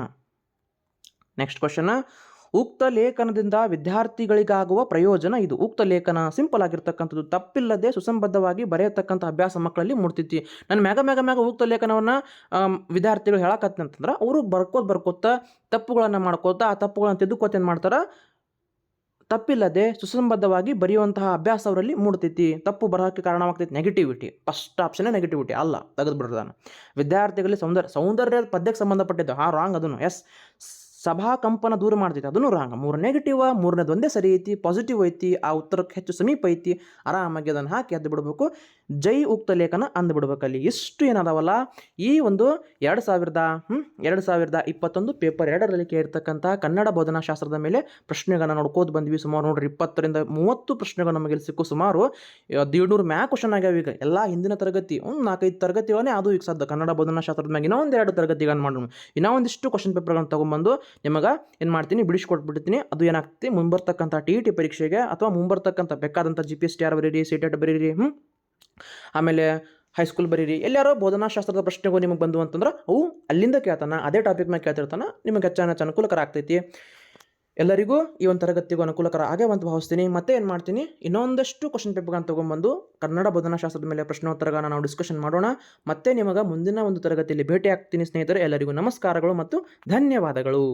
ನೆಕ್ಸ್ಟ್ ಕ್ವಶನ್ ಉಕ್ತ ಲೇಖನದಿಂದ ವಿದ್ಯಾರ್ಥಿಗಳಿಗಾಗುವ ಪ್ರಯೋಜನ ಇದು. ಉಕ್ತ ಲೇಖನ ಸಿಂಪಲ್ ಆಗಿರ್ತಕ್ಕಂಥದ್ದು. ತಪ್ಪಿಲ್ಲದೆ ಸುಸಂಬದ್ಧವಾಗಿ ಬರೆಯತಕ್ಕಂಥ ಅಭ್ಯಾಸ ಮಕ್ಕಳಲ್ಲಿ ಮೂಡ್ತೈತಿ ನಾನು ಮ್ಯಾಗ ಮ್ಯಾಗ ಮ್ಯಾಗ ಉಕ್ತ ಲೇಖನವನ್ನು ವಿದ್ಯಾರ್ಥಿಗಳು ಹೇಳಕತ್ತಿ ಅಂತಂದ್ರೆ ಅವರು ಬರ್ಕೋತ ಬರ್ಕೋತ ತಪ್ಪುಗಳನ್ನು ಮಾಡ್ಕೋತ, ಆ ತಪ್ಪುಗಳನ್ನು ತಿದ್ದುಕೋತ ಏನು ಮಾಡ್ತಾರೆ? ತಪ್ಪಿಲ್ಲದೆ ಸುಸಂಬದ್ಧವಾಗಿ ಬರೆಯುವಂತಹ ಅಭ್ಯಾಸ ಅವರಲ್ಲಿ ಮೂಡ್ತೈತಿ ತಪ್ಪು ಬರೋಕ್ಕೆ ಕಾರಣವಾಗ್ತೈತಿ ನೆಗೆಟಿವಿಟಿ ಫಸ್ಟ್ ಆಪ್ಷನ್ನೇ ನೆಗೆಟಿವಿಟಿ ಅಲ್ಲ ತೆಗೆದು ನಾನು ವಿದ್ಯಾರ್ಥಿಗಳಲ್ಲಿ ಸೌಂದರ್ಯ ಸೌಂದರ್ಯ ಪದ್ಯಕ್ಕೆ ಸಂಬಂಧಪಟ್ಟಿದ್ದು. ಹಾಂ ರಾಂಗ್ ಅದನ್ನು ಎಸ್ ಸಭಾ ಕಂಪನ ದೂರ ಮಾಡ್ತೈತಿ. ಅದನ್ನು ರಾಂಗ್ ಮೂರು ನೆಗೆಟಿವ್ ಮೂರನೇದು ಒಂದೇ ಸರಿ ಐತಿ ಪಾಸಿಟಿವ್ ಐತಿ, ಆ ಉತ್ತರಕ್ಕೆ ಹೆಚ್ಚು ಸಮೀಪ ಐತಿ. ಆರಾಮಾಗಿ ಅದನ್ನು ಹಾಕಿ ಎದ್ದು ಬಿಡಬೇಕು. ಜೈ ಉಕ್ತ ಲೇಖನ ಅಂದ್ಬಿಡ್ಬೇಕು ಅಲ್ಲಿ. ಇಷ್ಟು ಏನದಾವಲ್ಲ, ಈ ಒಂದು ಎರಡು ಸಾವಿರದ ಹ್ಞೂ ಎರಡು ಸಾವಿರದ ಇಪ್ಪತ್ತೊಂದು ಪೇಪರ್ ಎರಡರಲ್ಲಿ ಕೇಳಿರ್ತಕ್ಕಂಥ ಕನ್ನಡ ಬೋಧನಾಶಾಸ್ತ್ರದ ಮೇಲೆ ಪ್ರಶ್ನೆಗಳನ್ನ ನೋಡ್ಕೋದು ಬಂದ್ವಿ ಸುಮಾರು ನೋಡ್ರಿ. ಇಪ್ಪತ್ತರಿಂದ ಮೂವತ್ತು ಪ್ರಶ್ನೆಗಳು ನಮಗೆ ಸಿಕ್ಕು ಸುಮಾರು. ಏಳ್ನೂರು ಮ್ಯಾ ಕ್ವಶನ್ ಆಗ್ಯಾವ ಈಗ. ಎಲ್ಲ ಹಿಂದಿನ ತರಗತಿ, ಒಂದು ನಾಲ್ಕೈದು ತರಗತಿಗಳನ್ನೇ ಅದು ಈಗ ಸದ್ದ ಕನ್ನಡ ಬೋಧನಾಶಾಸ್ತ್ರದ ಮ್ಯಾಗ. ಇನ್ನೂ ಎರಡು ತರಗತಿಗಳನ್ನು ಮಾಡೋಣ ಇನ್ನೂ ಒಂದಿಷ್ಟು ಕ್ವಶನ್ ಪೇಪರ್ಗಳನ್ನು ತೊಗೊಂಬಂದು ನಿಮಗೆ ಏನು ಮಾಡ್ತೀನಿ ಬಿಡಿಸ್ಕೊಟ್ಬಿಡ್ತೀನಿ ಅದು ಏನಾಗ್ತೈತಿ? ಮುಂಬರ್ತಕ್ಕಂಥ ಟಿ ಇ ಟಿ ಪರೀಕ್ಷೆಗೆ ಅಥವಾ ಮುಂಬರ್ತಕ್ಕಂಥ ಬೇಕಾದಂಥ G P S T R ಬರೀರಿ ಸಿ ಟೆಟ್ ಬರೀರಿ ಹ್ಞೂ ಆಮೇಲೆ ಹೈಸ್ಕೂಲ್ ಬರೀರಿ. ಎಲ್ಲಾರೋ ಬೋಧನಾಶಾಸ್ತ್ರದ ಪ್ರಶ್ನೆಗಳು ನಿಮಗೆ ಬಂದು ಅಂತಂದ್ರೆ ಅವು ಅಲ್ಲಿಂದ ಕೇಳ್ತಾನೆ, ಅದೇ ಟಾಪಿಕ್ ಮೇಲೆ ಕೇಳ್ತಿರ್ತಾನೆ, ನಿಮಗೆ ಹೆಚ್ಚಾನ ಹೆಚ್ಚು ಅನುಕೂಲಕರ ಆಗ್ತೈತಿ. ಎಲ್ಲರಿಗೂ ಈ ಒಂದು ತರಗತಿಗೂ ಅನುಕೂಲಕರ ಆಗೇ ಅಂತ ಭಾವಿಸ್ತೀನಿ. ಮತ್ತೆ ಏನು ಮಾಡ್ತೀನಿ? ಇನ್ನೊಂದಷ್ಟು ಕ್ವಶನ್ ಪೇಪರ್ಗಳನ್ನು ತೊಗೊಂಬಂದು ಕನ್ನಡ ಬೋಧನಾಶಾಸ್ತ್ರದ ಮೇಲೆ ಪ್ರಶ್ನೋತ್ತರಗಳನ್ನು ನಾವು ಡಿಸ್ಕಷನ್ ಮಾಡೋಣ. ಮತ್ತೆ ನಿಮಗೆ ಮುಂದಿನ ಒಂದು ತರಗತಿಯಲ್ಲಿ ಭೇಟಿ ಆಗ್ತೀನಿ ಸ್ನೇಹಿತರೆ. ಎಲ್ಲರಿಗೂ ನಮಸ್ಕಾರಗಳು ಮತ್ತು ಧನ್ಯವಾದಗಳು.